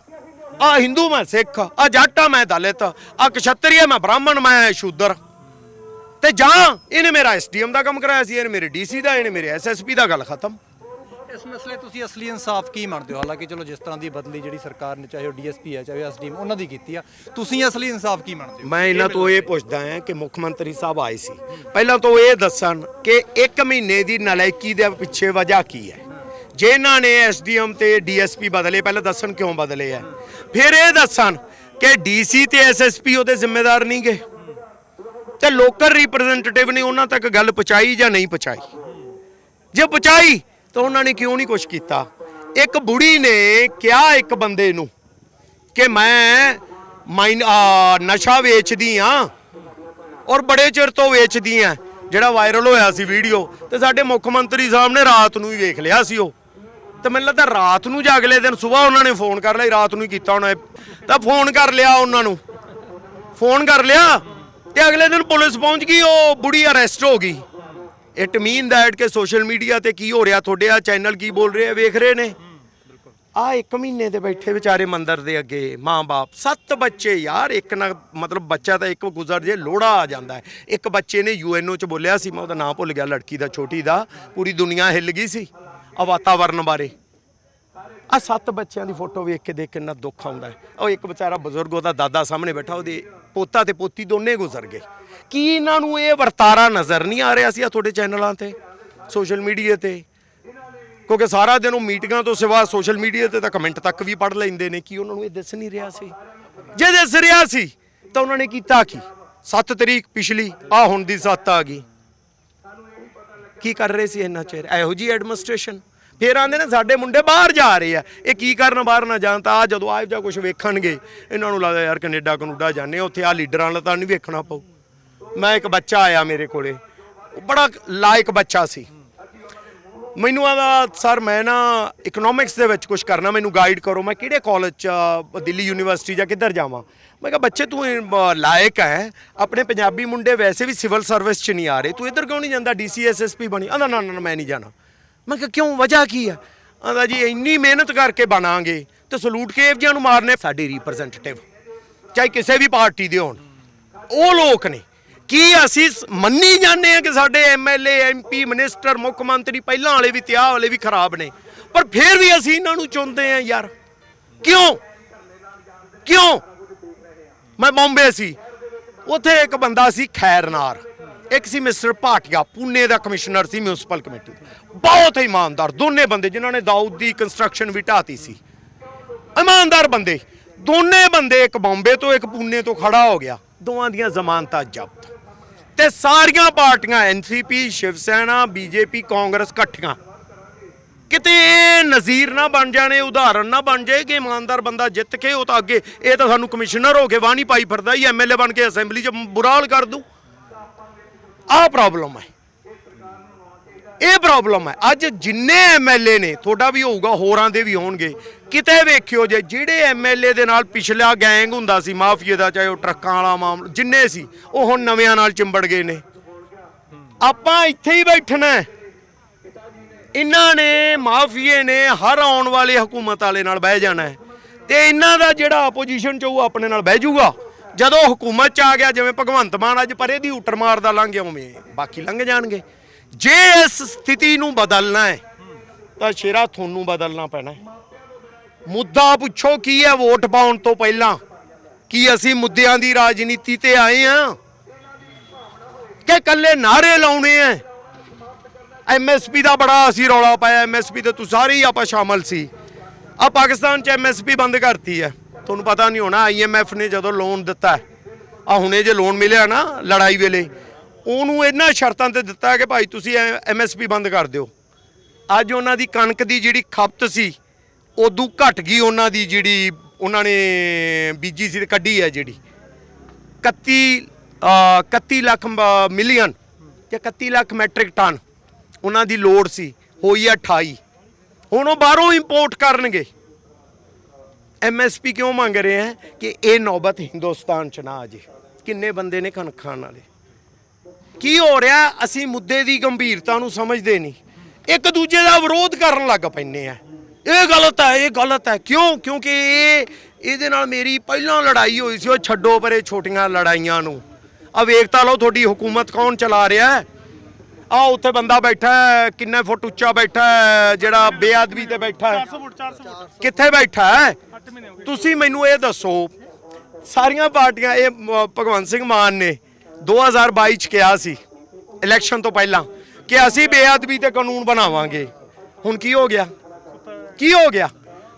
ਆ ਹਿੰਦੂ ਮੈਂ ਸਿੱਖ ਆ ਜਾਟਾ ਮੈਂ ਦਲਿਤ ਆ ਕਸ਼ਤਰੀਆ ਮੈਂ ਬ੍ਰਾਹਮਣ ਮੈਂ ਸ਼ੂਦਰ ਤੇ ਜਾਂ ਇਹਨੇ ਮੇਰਾ ਐਸਡੀਐਮ ਦਾ ਕੰਮ ਕਰਾਇਆ ਸੀ, ਇਹਨੇ ਮੇਰੇ ਡੀਸੀ ਦਾ, ਇਹਨੇ ਮੇਰੇ ਐਸਐਸਪੀ ਦਾ, ਗੱਲ ਖਤਮ। ਇਸ ਮਸਲੇ ਤੁਸੀਂ ਅਸਲੀ ਇਨਸਾਫ ਕੀ ਮੰਨਦੇ ਹੋ? ਹਾਲਾਂਕਿ ਚਲੋ ਜਿਸ ਤਰ੍ਹਾਂ ਦੀ ਬਦਲੀ ਜਿਹੜੀ ਸਰਕਾਰ ਨੇ, ਚਾਹੇ ਉਹ ਡੀਐਸਪੀ ਹੈ, ਚਾਹੇ ਐਸਡੀਐਮ ਉਹਨਾਂ ਦੀ ਕੀਤੀ ਆ। ਤੁਸੀਂ ਅਸਲੀ ਇਨਸਾਫ ਕੀ ਮੰਨਦੇ ਹੋ? ਮੈਂ ਇਹਨਾਂ ਤੋਂ ਇਹ ਪੁੱਛਦਾ ਹਾਂ ਕਿ ਮੁੱਖ ਮੰਤਰੀ ਸਾਹਿਬ ਆਏ ਸੀ। ਪਹਿਲਾਂ ਤੋਂ ਇਹ ਦੱਸਣ ਕਿ 1 ਮਹੀਨੇ ਦੀ ਨਲਾਇਕੀ ਦੇ ਪਿੱਛੇ ਵਜ੍ਹਾ ਕੀ ਹੈ? ਜੇ ਇਹਨਾਂ ਨੇ ਐਸਡੀਐਮ ਤੇ ਡੀਐਸਪੀ ਬਦਲੇ, ਪਹਿਲਾਂ ਦੱਸਣ ਕਿਉਂ ਬਦਲੇ ਆ ਫਿਰ ਇਹ ਦੱਸਣ ਕਿ ਡੀਸੀ ਤੇ ਐਸਐਸਪੀ ਉਹਦੇ ਜ਼ਿੰਮੇਦਾਰ ਨਹੀਂ ਗਏ ਤੇ ਲੋਕਲ ਰਿਪਰੈਜ਼ੈਂਟੇਟਿਵ ਨੇ ਉਹਨਾਂ ਤੱਕ ਗੱਲ ਪਹੁੰਚਾਈ ਜਾਂ ਨਹੀਂ ਪਹੁੰਚਾਈ? ਜੇ ਪਹੁੰਚਾਈ ਤਾਂ ਉਹਨਾਂ ਨੇ ਕਿਉਂ ਨਹੀਂ ਕੁਝ ਕੀਤਾ? ਇੱਕ ਬੁੜੀ ਨੇ ਕਿਹਾ ਇੱਕ ਬੰਦੇ ਨੂੰ ਕਿ ਮੈਂ ਮਾਈਨ ਨਸ਼ਾ ਵੇਚਦੀ ਆ ਔਰ ਬੜੇ ਚਿਰ ਤੋਂ ਵੇਚਦੀ ਆ। ਜਿਹੜਾ ਵਾਇਰਲ ਹੋਇਆ ਸੀ ਵੀਡੀਓ ਤੇ ਸਾਡੇ ਮੁੱਖ ਮੰਤਰੀ ਸਾਹਿਬ ਨੇ ਰਾਤ ਨੂੰ ਹੀ ਵੇਖ ਲਿਆ ਸੀ ਉਹ। ਤੇ ਮੈਨੂੰ ਲੱਗਦਾ ਰਾਤ ਨੂੰ ਜਾਂ ਅਗਲੇ ਦਿਨ ਸਵੇਰ ਉਹਨਾਂ ਨੇ ਫੋਨ ਕਰ ਲਿਆ ਰਾਤ ਨੂੰ ਹੀ ਕੀਤਾ ਉਹਨਾਂ ਤਾਂ ਫੋਨ ਕਰ ਲਿਆ ਉਹਨਾਂ ਨੂੰ। ਫੋਨ ਕਰ ਲਿਆ ਤੇ ਅਗਲੇ ਦਿਨ ਪੁਲਿਸ ਪਹੁੰਚ ਗਈ, ਉਹ ਬੁੜੀ ਅਰੈਸਟ ਹੋ ਗਈ। ਇਟ ਮੀਨ ਦੈਟ ਕੇ ਸੋਸ਼ਲ ਮੀਡੀਆ ਤੇ ਕੀ ਹੋ ਰਿਹਾ? ਤੁਹਾਡੇ ਆ ਚੈਨਲ ਕੀ ਬੋਲ ਰਹੇ ਆ? ਵੇਖ ਰਹੇ ਨੇ? ਆ ਇੱਕ ਮਹੀਨੇ ਦੇ ਬੈਠੇ ਵਿਚਾਰੇ ਮੰਦਰ ਦੇ ਅੱਗੇ ਮਾਂ-ਬਾਪ। ਸੱਤ ਬੱਚੇ ਯਾਰ, ਇੱਕ ਨਾ ਮਤਲਬ ਬੱਚਾ ਤਾਂ ਇੱਕ ਗੁਜ਼ਰ ਜੇ, ਲੋੜਾ ਆ ਜਾਂਦਾ ਹੈ। ਇੱਕ ਬੱਚੇ ਨੇ ਯੂਐਨਓ ਚ ਬੋਲਿਆ ਸੀ, ਮੈਂ ਉਹਦਾ ਨਾਮ ਭੁੱਲ ਗਿਆ, ਲੜਕੀ ਦਾ, ਛੋਟੀ ਦਾ। ਪੂਰੀ ਦੁਨੀਆ ਹਿੱਲ ਗਈ ਸੀ ਆ ਵਾਤਾਵਰਨ ਬਾਰੇ। ਆ ਸੱਤ ਬੱਚਿਆਂ ਦੀ ਫੋਟੋ ਵੇਖ ਕੇ ਦੇਖ ਕਿੰਨਾ ਦੁੱਖ ਆਉਂਦਾ ਹੈ। ਉਹ ਇੱਕ ਵਿਚਾਰਾ ਬਜ਼ੁਰਗ, ਉਹਦਾ ਦਾਦਾ ਸਾਹਮਣੇ ਬੈਠਾ, ਉਹਦੇ ਪੋਤਾ ਤੇ ਪੋਤੀ ਦੋਨੇ ਗੁਜ਼ਰ ਗਏ। ਕੀ ਇਹਨਾਂ ਨੂੰ ਇਹ ਵਰਤਾਰਾ ਨਜ਼ਰ ਨਹੀਂ ਆ ਰਿਹਾ ਸੀ ਆ ਤੁਹਾਡੇ ਚੈਨਲਾਂ ਤੇ, ਸੋਸ਼ਲ ਮੀਡੀਆ ਤੇ? ਕਿਉਂਕਿ ਸਾਰਾ ਦਿਨ ਉਹ ਮੀਟਿੰਗਾਂ ਤੋਂ ਸਿਵਾ ਸੋਸ਼ਲ ਮੀਡੀਆ ਤੇ ਤਾਂ ਕਮੈਂਟ ਤੱਕ ਵੀ ਪੜ ਲੈਂਦੇ ਨੇ, ਕੀ ਉਹਨਾਂ ਨੂੰ ਇਹ ਦਿਸ ਨਹੀਂ ਰਿਹਾ ਸੀ? ਜੇ ਦਿਸ ਰਿਹਾ ਸੀ, ਤਾਂ ਉਹਨਾਂ ਨੇ ਕੀਤਾ ਕੀ? 7 ਤਰੀਕ ਪਿਛਲੀ ਆ ਹੁਣ ਦੀ 7 ਆ ਗਈ। ਕੀ ਕਰ ਰਹੇ ਸੀ ਇੰਨਾ ਚਿਰ? ਇਹੋ ਜੀ ਐਡਮਿਨਿਸਟ੍ਰੇਸ਼ਨ ਫੇਰ ਆਂਦੇ ਨੇ ਸਾਡੇ ਮੁੰਡੇ ਬਾਹਰ ਜਾ ਰਹੇ ਆ। ਇਹ ਕੀ ਕਰਨ ਬਾਹਰ ਨਾ ਜਾਣ ਤਾਂ ਆ ਜਦੋਂ ਆਏ ਜਾਂ ਕੁਝ ਵੇਖਣਗੇ ਇਹਨਾਂ ਨੂੰ ਲੱਗਦਾ ਯਾਰ ਕੈਨੇਡਾ ਕਨੂਡਾ ਜਾਂਦੇ ਉੱਥੇ ਆ ਲੀਡਰਾਂ ਨਾਲ ਤਾਂ ਨਹੀਂ ਵੇਖਣਾ ਪਊ। ਮੈਂ ਇੱਕ ਬੱਚਾ ਆਇਆ ਮੇਰੇ ਕੋਲੇ ਉਹ ਬੜਾ ਲਾਇਕ ਬੱਚਾ ਸੀ। ਮੈਨੂੰ ਆਦਾ ਸਰ ਮੈਂ ਨਾ ਇਕਨੋਮਿਕਸ ਦੇ ਵਿੱਚ ਕੁਝ ਕਰਨਾ ਮੈਨੂੰ ਗਾਈਡ ਕਰੋ ਮੈਂ ਕਿਹੜੇ ਕਾਲਜ ਚ ਦਿੱਲੀ ਯੂਨੀਵਰਸਿਟੀ ਜਾਂ ਕਿੱਧਰ ਜਾਵਾਂ? ਮੈਂ ਕਿਹਾ ਬੱਚੇ ਤੂੰ ਲਾਇਕ ਹੈ ਆਪਣੇ ਪੰਜਾਬੀ ਮੁੰਡੇ ਵੈਸੇ ਵੀ ਸਿਵਲ ਸਰਵਿਸ ਚ ਨਹੀਂ ਆ ਰਹੇ ਤੂੰ ਇੱਧਰ ਕਿਉਂ ਨਹੀਂ ਜਾਂਦਾ ਡੀਸੀ ਐਸਐਸਪੀ ਬਣੀ? ਆਂਦਾ ਨਾ ਨਾ, ਮੈਂ ਨਹੀਂ ਜਾਣਾ। ਮੈਂ ਕਿਹਾ, ਕਿਉਂ? ਵਜ੍ਹਾ ਕੀ ਆ ਆਂਦਾ ਜੀ, ਇੰਨੀ ਮਿਹਨਤ ਕਰਕੇ ਬਣਾਂਗੇ ਤੇ ਸਲੂਟ ਕੇਵਜਿਆਂ ਨੂੰ ਮਾਰਨੇ ਸਾਡੇ ਰਿਪਰੈਜ਼ੈਂਟੇਟਿਵ ਚਾਹੇ ਕਿਸੇ ਵੀ ਪਾਰਟੀ ਦੇ ਹੋਣ, ਉਹ ਲੋਕ ਨੇ। ਕੀ ਅਸੀਂ ਮੰਨੀ ਜਾਂਦੇ ਆ ਕਿ ਸਾਡੇ ਐਮਐਲਏ ਐਮਪੀ ਮਿਨਿਸਟਰ ਮੁੱਖ ਮੰਤਰੀ ਪਹਿਲਾਂ ਵਾਲੇ ਵੀ ਤੇ ਵਾਲੇ ਵੀ ਖਰਾਬ ਨੇ? ਪਰ ਫਿਰ ਵੀ ਅਸੀਂ ਇਹਨਾਂ ਨੂੰ ਚੁਣਦੇ ਆ ਯਾਰ। ਕਿਉਂ? ਕਿਉਂ? ਮੈਂ ਬੰਬੇ ਸੀ। ਉੱਥੇ ਇੱਕ ਬੰਦਾ ਸੀ ਖੈਰਨਾਰ। ਇੱਕ ਸੀ ਮਿਸਟਰ ਭਾਟੀਆ, ਪੂਨੇ ਦਾ ਕਮਿਸ਼ਨਰ ਸੀ ਮਿਊਨਿਸਪਲ ਕਮੇਟੀ ਦਾ। ਬਹੁਤ ਹੀ ਇਮਾਨਦਾਰ, ਦੋਨੇ ਬੰਦੇ ਜਿਨ੍ਹਾਂ ਨੇ ਦਾਊਦ ਦੀ ਕੰਸਟਰਕਸ਼ਨ ਵੀ ਢਾਤੀ ਸੀ। ਇਮਾਨਦਾਰ ਬੰਦੇ, ਦੋਨੇ ਬੰਦੇ ਇੱਕ ਬੰਬੇ ਤੋਂ ਇੱਕ ਪੂਨੇ ਤੋਂ ਖੜਾ ਹੋ ਗਿਆ, ਦੋਵਾਂ ਦੀਆਂ ਜ਼ਮਾਨਤਾਂ ਜ਼ਬਤ। ਤੇ ਸਾਰੀਆਂ ਪਾਰਟੀਆਂ NCP Shiv Sena BJP Congress ਇਕੱਠੀਆਂ। ਕਿਤੇ ਇਹ ਨਜ਼ੀਰ ਨਾ ਬਣ ਜਾਣੇ ਉਦਾਹਰਨ ਨਾ ਬਣ ਜਾਏ ਕਿ ਇਮਾਨਦਾਰ ਬੰਦਾ ਜਿੱਤ ਕੇ ਉਹ ਤਾਂ ਅੱਗੇ, ਇਹ ਤਾਂ ਸਾਨੂੰ ਕਮਿਸ਼ਨਰ ਹੋ ਕੇ ਵਾਹ ਪਾਈ ਫਿਰਦਾ ਹੀ ਐਮਐਲਏ ਬਣ ਕੇ ਅਸੈਂਬਲੀ 'ਚ ਬੁਰਾ ਹਾਲ ਕਰ ਦੂ ਆਹ ਪ੍ਰੋਬਲਮ ਹੈ। ਇਹ ਪ੍ਰੋਬਲਮ ਹੈ। ਅੱਜ ਜਿੰਨੇ ਐਮਐਲਏ ਨੇ, ਤੁਹਾਡਾ ਵੀ ਹੋਊਗਾ, ਹੋਰਾਂ ਦੇ ਵੀ ਹੋਣਗੇ। ਕਿਤੇ ਵੇਖਿਓ ਜੇ, ਜਿਹੜੇ ਐਮਐਲਏ ਦੇ ਨਾਲ ਪਿਛਲਾ ਗੈਂਗ ਹੁੰਦਾ ਸੀ, ਮਾਫੀਏ ਦਾ, ਚਾਹੇ ਉਹ ਟਰੱਕਾਂ ਵਾਲਾ ਮਾਮਲਾ ਜਿੰਨੇ ਸੀ, ਉਹ ਹੁਣ ਨਵਿਆਂ ਨਾਲ ਚਿੰਬੜ ਗਏ ਨੇ। ਆਪਾਂ ਇੱਥੇ ਹੀ ਬੈਠਣਾ ਇਹਨਾਂ ਨੇ, ਮਾਫੀਏ ਨੇ ਹਰ ਆਉਣ ਵਾਲੇ ਹਕੂਮਤ ਵਾਲੇ ਨਾਲ ਬਹਿ ਜਾਣਾ ਹੈ। ਤੇ ਇਹਨਾਂ ਦਾ ਜਿਹੜਾ ਆਪੋਜੀਸ਼ਨ ਚ ਉਹ ਆਪਣੇ ਨਾਲ ਬਹਿ ਜਾਊਗਾ। ਜਦੋਂ ਹਕੂਮਤ ਚ ਆ ਗਿਆ, ਜਿਵੇਂ ਭਗਵੰਤ ਮਾਨ ਅੱਜ ਪਰੇ ਦੀ ਊਟਰ ਮਾਰਦਾ ਲੰਘ ਗਿਆ ਉਵੇਂ, ਬਾਕੀ ਲੰਘ ਜਾਣਗੇ। ਜੇ ਇਸ ਸਥਿਤੀ ਨੂੰ ਬਦਲਣਾ ਹੈ, ਤਾਂ ਸ਼ੇਰਾ ਤੁਹਾਨੂੰ ਬਦਲਣਾ ਪੈਣਾ ਮੁੱਦਾ ਪੁੱਛੋ, ਕੀ ਹੈ ਵੋਟ ਪਾਉਣ ਤੋਂ ਪਹਿਲਾਂ? ਕੀ ਅਸੀਂ ਮੁੱਦਿਆਂ ਦੀ ਰਾਜਨੀਤੀ ਤੇ ਆਏ ਆ ਕਿ ਕੱਲੇ ਨਾਰੇ ਲਾਉਣੇ ਆ ਐਮਐਸਪੀ ਦਾ ਬੜਾ ਅਸੀਂ ਰੌਲਾ ਪਾਇਆ ਐਮਐਸਪੀ ਤੇ ਤੂੰ ਸਾਰੇ ਹੀ ਆਪਾਂ ਸ਼ਾਮਲ ਸੀ। ਆ ਪਾਕਿਸਤਾਨ ਚ ਐਮਐਸਪੀ ਬੰਦ ਕਰਤੀ ਹੈ। ਤੁਹਾਨੂੰ ਪਤਾ ਨਹੀਂ ਹੋਣਾ ਆਈਐਮਐਫ ਨੇ ਜਦੋਂ ਲੋਨ ਦਿੱਤਾ ਆ ਹੁਣੇ ਜੇ ਲੋਨ ਮਿਲਿਆ ਨਾ ਲੜਾਈ ਵੇਲੇ ਉਹਨੂੰ ਇਹਨਾਂ ਸ਼ਰਤਾਂ ਤੇ ਦਿੱਤਾ ਕਿ ਭਾਈ ਤੁਸੀਂ ਐਮਐਸਪੀ ਬੰਦ ਕਰ ਦਿਓ। ਅੱਜ ਉਹਨਾਂ ਦੀ ਕਣਕ ਦੀ ਜਿਹੜੀ ਖਪਤ ਸੀ ਉਦੋਂ ਘਟ ਗਈ ਉਹਨਾਂ ਦੀ ਜਿਹੜੀ ਉਹਨਾਂ ਨੇ ਬੀਜੀ ਸੀ ਤੇ ਕੱਢੀ ਹੈ ਜਿਹੜੀ। 31 ਅ, 31 ਲੱਖ ਮ- ਮਿਲੀਅਨ ਜਾਂ 31 ਲੱਖ ਮੈਟ੍ਰਿਕ ਟਨ ਉਹਨਾਂ ਦੀ ਲੋੜ ਸੀ ਹੋਈ ਆ 28 ਹੁਣ ਉਹ ਬਾਹਰੋਂ ਇੰਪੋਰਟ ਕਰਨਗੇ। ਐਮਐਸਪੀ ਕਿਉਂ ਮੰਗ ਰਹੇ ਹੈ ਕਿ ਇਹ ਨੌਬਤ ਹਿੰਦੁਸਤਾਨ ਚ ਨਾ ਆ ਜੇ ਕਿੰਨੇ ਬੰਦੇ ਨੇ ਕਣਕ ਖਾਣ ਵਾਲੇ? ਕੀ ਹੋ ਰਿਹਾ? ਅਸੀਂ ਮੁੱਦੇ ਦੀ ਗੰਭੀਰਤਾ ਨੂੰ ਸਮਝਦੇ ਨਹੀਂ। ਇੱਕ ਦੂਜੇ ਦਾ ਵਿਰੋਧ ਕਰਨ ਲੱਗ ਪੈਂਦੇ ਆ। ਇਹ ਗਲਤ ਹੈ, ਇਹ ਗਲਤ ਹੈ। ਕਿਉਂ? ਕਿਉਂਕਿ ਇਹ, ਇਹਦੇ ਨਾਲ ਮੇਰੀ ਪਹਿਲਾਂ ਲੜਾਈ ਹੋਈ ਸੀ, ਉਹ ਛੱਡੋ ਪਰੇ ਛੋਟੀਆਂ ਲੜਾਈਆਂ ਨੂੰ। ਆ ਵੇਖਤਾ ਲਓ, ਤੁਹਾਡੀ ਹਕੂਮਤ ਕੌਣ ਚਲਾ ਰਿਹਾ ਹੈ? ਆ ਉੱਥੇ ਬੰਦਾ ਬੈਠਾ ਹੈ ਕਿੰਨੇ ਫੁੱਟ ਉੱਚਾ ਬੈਠਾ ਹੈ ਜਿਹੜਾ ਬੇਅਦਬੀ ਤੇ ਬੈਠਾ ਹੈ। 400 ਫੁੱਟ 400 ਫੁੱਟ। ਕਿੱਥੇ ਬੈਠਾ ਹੈ? 8 ਮਹੀਨੇ ਹੋ ਗਏ। ਤੁਸੀਂ ਮੈਨੂੰ ਇਹ ਦੱਸੋ ਸਾਰੀਆਂ ਪਾਰਟੀਆਂ ਇਹ ਮ- ਭਗਵੰਤ ਸਿੰਘ ਮਾਨ ਨੇ 2022 ਚ ਕਿਹਾ ਸੀ ਇਲੈਕਸ਼ਨ ਤੋਂ ਪਹਿਲਾਂ ਕਿ ਅਸੀਂ ਬੇਅਦਬੀ ਤੇ ਕਾਨੂੰਨ ਬਣਾਵਾਂਗੇ। ਹੁਣ ਕੀ ਹੋ ਗਿਆ? ਕੀ ਹੋ ਗਿਆ?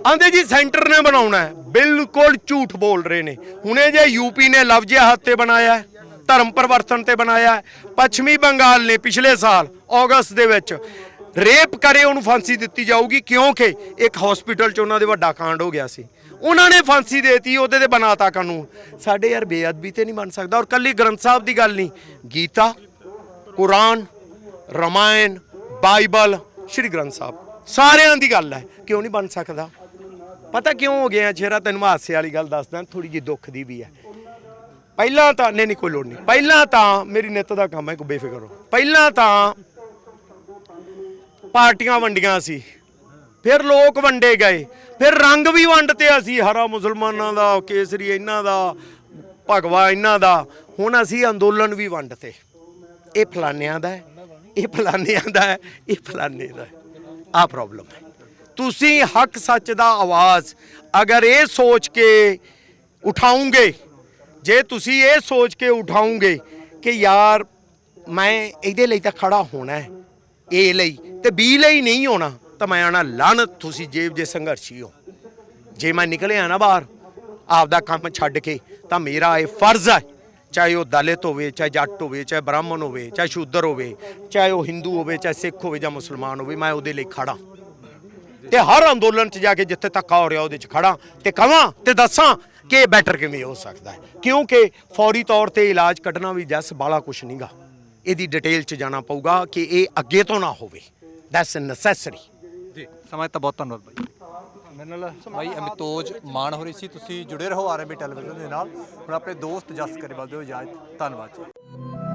ਆਂਦੇ ਜੀ ਸੈਂਟਰ ਨੇ ਬਣਾਉਣਾ ਹੈ। ਬਿਲਕੁਲ ਝੂਠ ਬੋਲ ਰਹੇ ਨੇ। ਹੁਣੇ ਜੇ ਯੂਪੀ ਨੇ ਲਫ਼ਜ਼ ਜਿਹਾਦ ਤੇ ਬਣਾਇਆ ਹੈ, ਧਰਮ ਪਰਿਵਰਤਨ ਤੇ ਬਣਾਇਆ ਪੱਛਮੀ ਬੰਗਾਲ ਨੇ ਪਿਛਲੇ ਸਾਲ ਅਗਸਤ ਦੇ ਵਿੱਚ ਰੇਪ ਕਰੇ ਉਹਨੂੰ ਫਾਂਸੀ ਦਿੱਤੀ ਜਾਊਗੀ, ਕਿਉਂਕਿ ਇੱਕ ਹਸਪੀਟਲ 'ਚ ਉਹਨਾਂ ਦੇ ਵੱਡਾ ਕਾਂਡ ਹੋ ਗਿਆ ਸੀ। ਉਹਨਾਂ ਨੇ ਫਾਂਸੀ ਦੇਤੀ, ਉਹਦੇ ਤੇ ਬਣਾਤਾ ਕਾਨੂੰਨ। ਸਾਡੇ ਯਾਰ ਬੇਅਦਬੀ ਤੇ ਨਹੀਂ ਬਣ ਸਕਦਾ। ਔਰ ਕੱਲੀ ਗ੍ਰੰਥ ਸਾਹਿਬ ਦੀ ਗੱਲ ਨਹੀਂ, ਗੀਤਾ, ਕੁਰਾਨ, ਰਮਾਇਣ, ਬਾਈਬਲ, ਸ਼੍ਰੀ ਗ੍ਰੰਥ ਸਾਹਿਬ। ਸਾਰਿਆਂ ਦੀ ਗੱਲ ਹੈ, ਕਿਉਂ ਨਹੀਂ ਬਣ ਸਕਦਾ? ਪਤਾ ਕਿਉਂ ਹੋ ਗਿਆ ਚਿਹਰਾ ਤੈਨੂੰ ਹਾਸੇ ਵਾਲੀ ਗੱਲ ਦੱਸਦਾ ਥੋੜੀ ਜਿਹੀ ਦੁੱਖ ਦੀ ਵੀ ਹੈ। ਪਹਿਲਾਂ ਤਾਂ, ਨਹੀਂ ਨਹੀਂ, ਕੋਈ ਲੋੜ ਨਹੀਂ। ਪਹਿਲਾਂ ਤਾਂ ਮੇਰੀ ਨਿੱਤ ਦਾ ਕੰਮ ਹੈ ਕੋਈ ਬੇਫਿਕਰ ਹੋ ਪਹਿਲਾਂ ਤਾਂ ਪਾਰਟੀਆਂ ਵੰਡੀਆਂ ਸੀ। ਫਿਰ ਲੋਕ ਵੰਡੇ ਗਏ। ਫਿਰ ਰੰਗ ਵੀ ਵੰਡ ਤੇ ਅਸੀਂ ਹਰਾ ਮੁਸਲਮਾਨਾਂ ਦਾ, ਕੇਸਰੀ ਇਹਨਾਂ ਦਾ, ਭਗਵਾ ਇਹਨਾਂ ਦਾ। ਹੁਣ ਅਸੀਂ ਅੰਦੋਲਨ ਵੀ ਵੰਡ ਤੇ ਇਹ ਫਲਾਨਿਆਂ ਦਾ ਹੈ, ਇਹ ਫਲਾਨਿਆਂ ਦਾ ਹੈ, ਇਹ ਫਲਾਨੇ ਦਾ ਹੈ। ਆ ਪ੍ਰੋਬਲਮ ਹੈ। ਤੁਸੀਂ ਹੱਕ ਸੱਚ ਦਾ ਆਵਾਜ਼ ਅਗਰ ਇਹ ਸੋਚ ਕੇ ਉਠਾਉਂਗੇ ਜੇ ਤੁਸੀਂ ਇਹ ਸੋਚ ਕੇ ਉਠਾਉਂਗੇ ਕਿ ਯਾਰ ਮੈਂ ਇਹਦੇ ਲਈ ਤਾਂ ਖੜਾ ਹੋਣਾ ਹੈ ਏ ਲਈ, ਤੇ ਬੀ ਲਈ ਨਹੀਂ ਹੋਣਾ, ਤਾਂ ਮੈਂ ਆਣਾ ਲਾਨਤ ਤੁਸੀਂ ਜੇਬ ਜੇ ਸੰਘਰਸ਼ੀ ਹੋ। ਜੇ ਮੈਂ ਨਿਕਲਿਆ ਨਾ ਬਾਹਰ, ਆਪਦਾ ਕੰਮ ਛੱਡ ਕੇ, ਤਾਂ ਮੇਰਾ ਇਹ ਫਰਜ਼ ਹੈ, ਚਾਹੇ ਉਹ ਦਲਿਤ ਹੋਵੇ, ਚਾਹੇ ਜੱਟ ਹੋਵੇ, ਚਾਹੇ ਬ੍ਰਾਹਮਣ ਹੋਵੇ, ਚਾਹੇ ਸ਼ੂਦਰ ਹੋਵੇ, ਚਾਹੇ ਉਹ ਹਿੰਦੂ ਹੋਵੇ, ਚਾਹੇ ਸਿੱਖ ਹੋਵੇ ਜਾਂ ਮੁਸਲਮਾਨ ਹੋਵੇ, ਮੈਂ ਉਹਦੇ ਲਈ ਖੜਾ। ਤੇ ਹਰ ਅੰਦੋਲਨ 'ਚ ਜਾ ਕੇ ਜਿੱਥੇ ਧੱਕਾ ਹੋ ਰਿਹਾ, ਉਹਦੇ 'ਚ ਖੜਾ। ਤੇ ਕਵਾਂ ਤੇ ਦੱਸਾਂ ਕਿ ਬੈਟਰ ਕਿਵੇਂ ਹੋ ਸਕਦਾ ਹੈ? ਕਿਉਂਕਿ ਫੌਰੀ ਤੌਰ ਤੇ ਇਲਾਜ ਕੱਢਣਾ ਵੀ ਜਸ ਬਾਲਾ ਕੁਛ ਨਹੀਂਗਾ ਇਹਦੀ ਡਿਟੇਲ 'ਚ ਜਾਣਾ ਪਊਗਾ ਕਿ ਇਹ ਅੱਗੇ ਤੋਂ ਨਾ ਹੋਵੇ। ਦੈਟਸ ਨੈਸੈਸਰੀ ਜੀ, ਸਮਾਂ ਤਾਂ ਬਹੁਤ ਧੰਨਵਾਦ ਬਾਈ। ਮੇਰੇ ਨਾਲ ਬਾਈ ਅਮਿਤੋਜ ਮਾਨ ਹੋ ਰਹੀ ਸੀ। ਤੁਸੀਂ ਜੁੜੇ ਰਹੋ ਆਰਐਮਬੀ ਟੈਲੀਵਿਜ਼ਨ ਦੇ ਨਾਲ। ਹੁਣ ਆਪਣੇ ਦੋਸਤ ਜਸ ਕਰੇ ਵੱਲ ਦਿਓ ਇਜਾਜ਼ਤ। ਧੰਨਵਾਦ ਜੀ।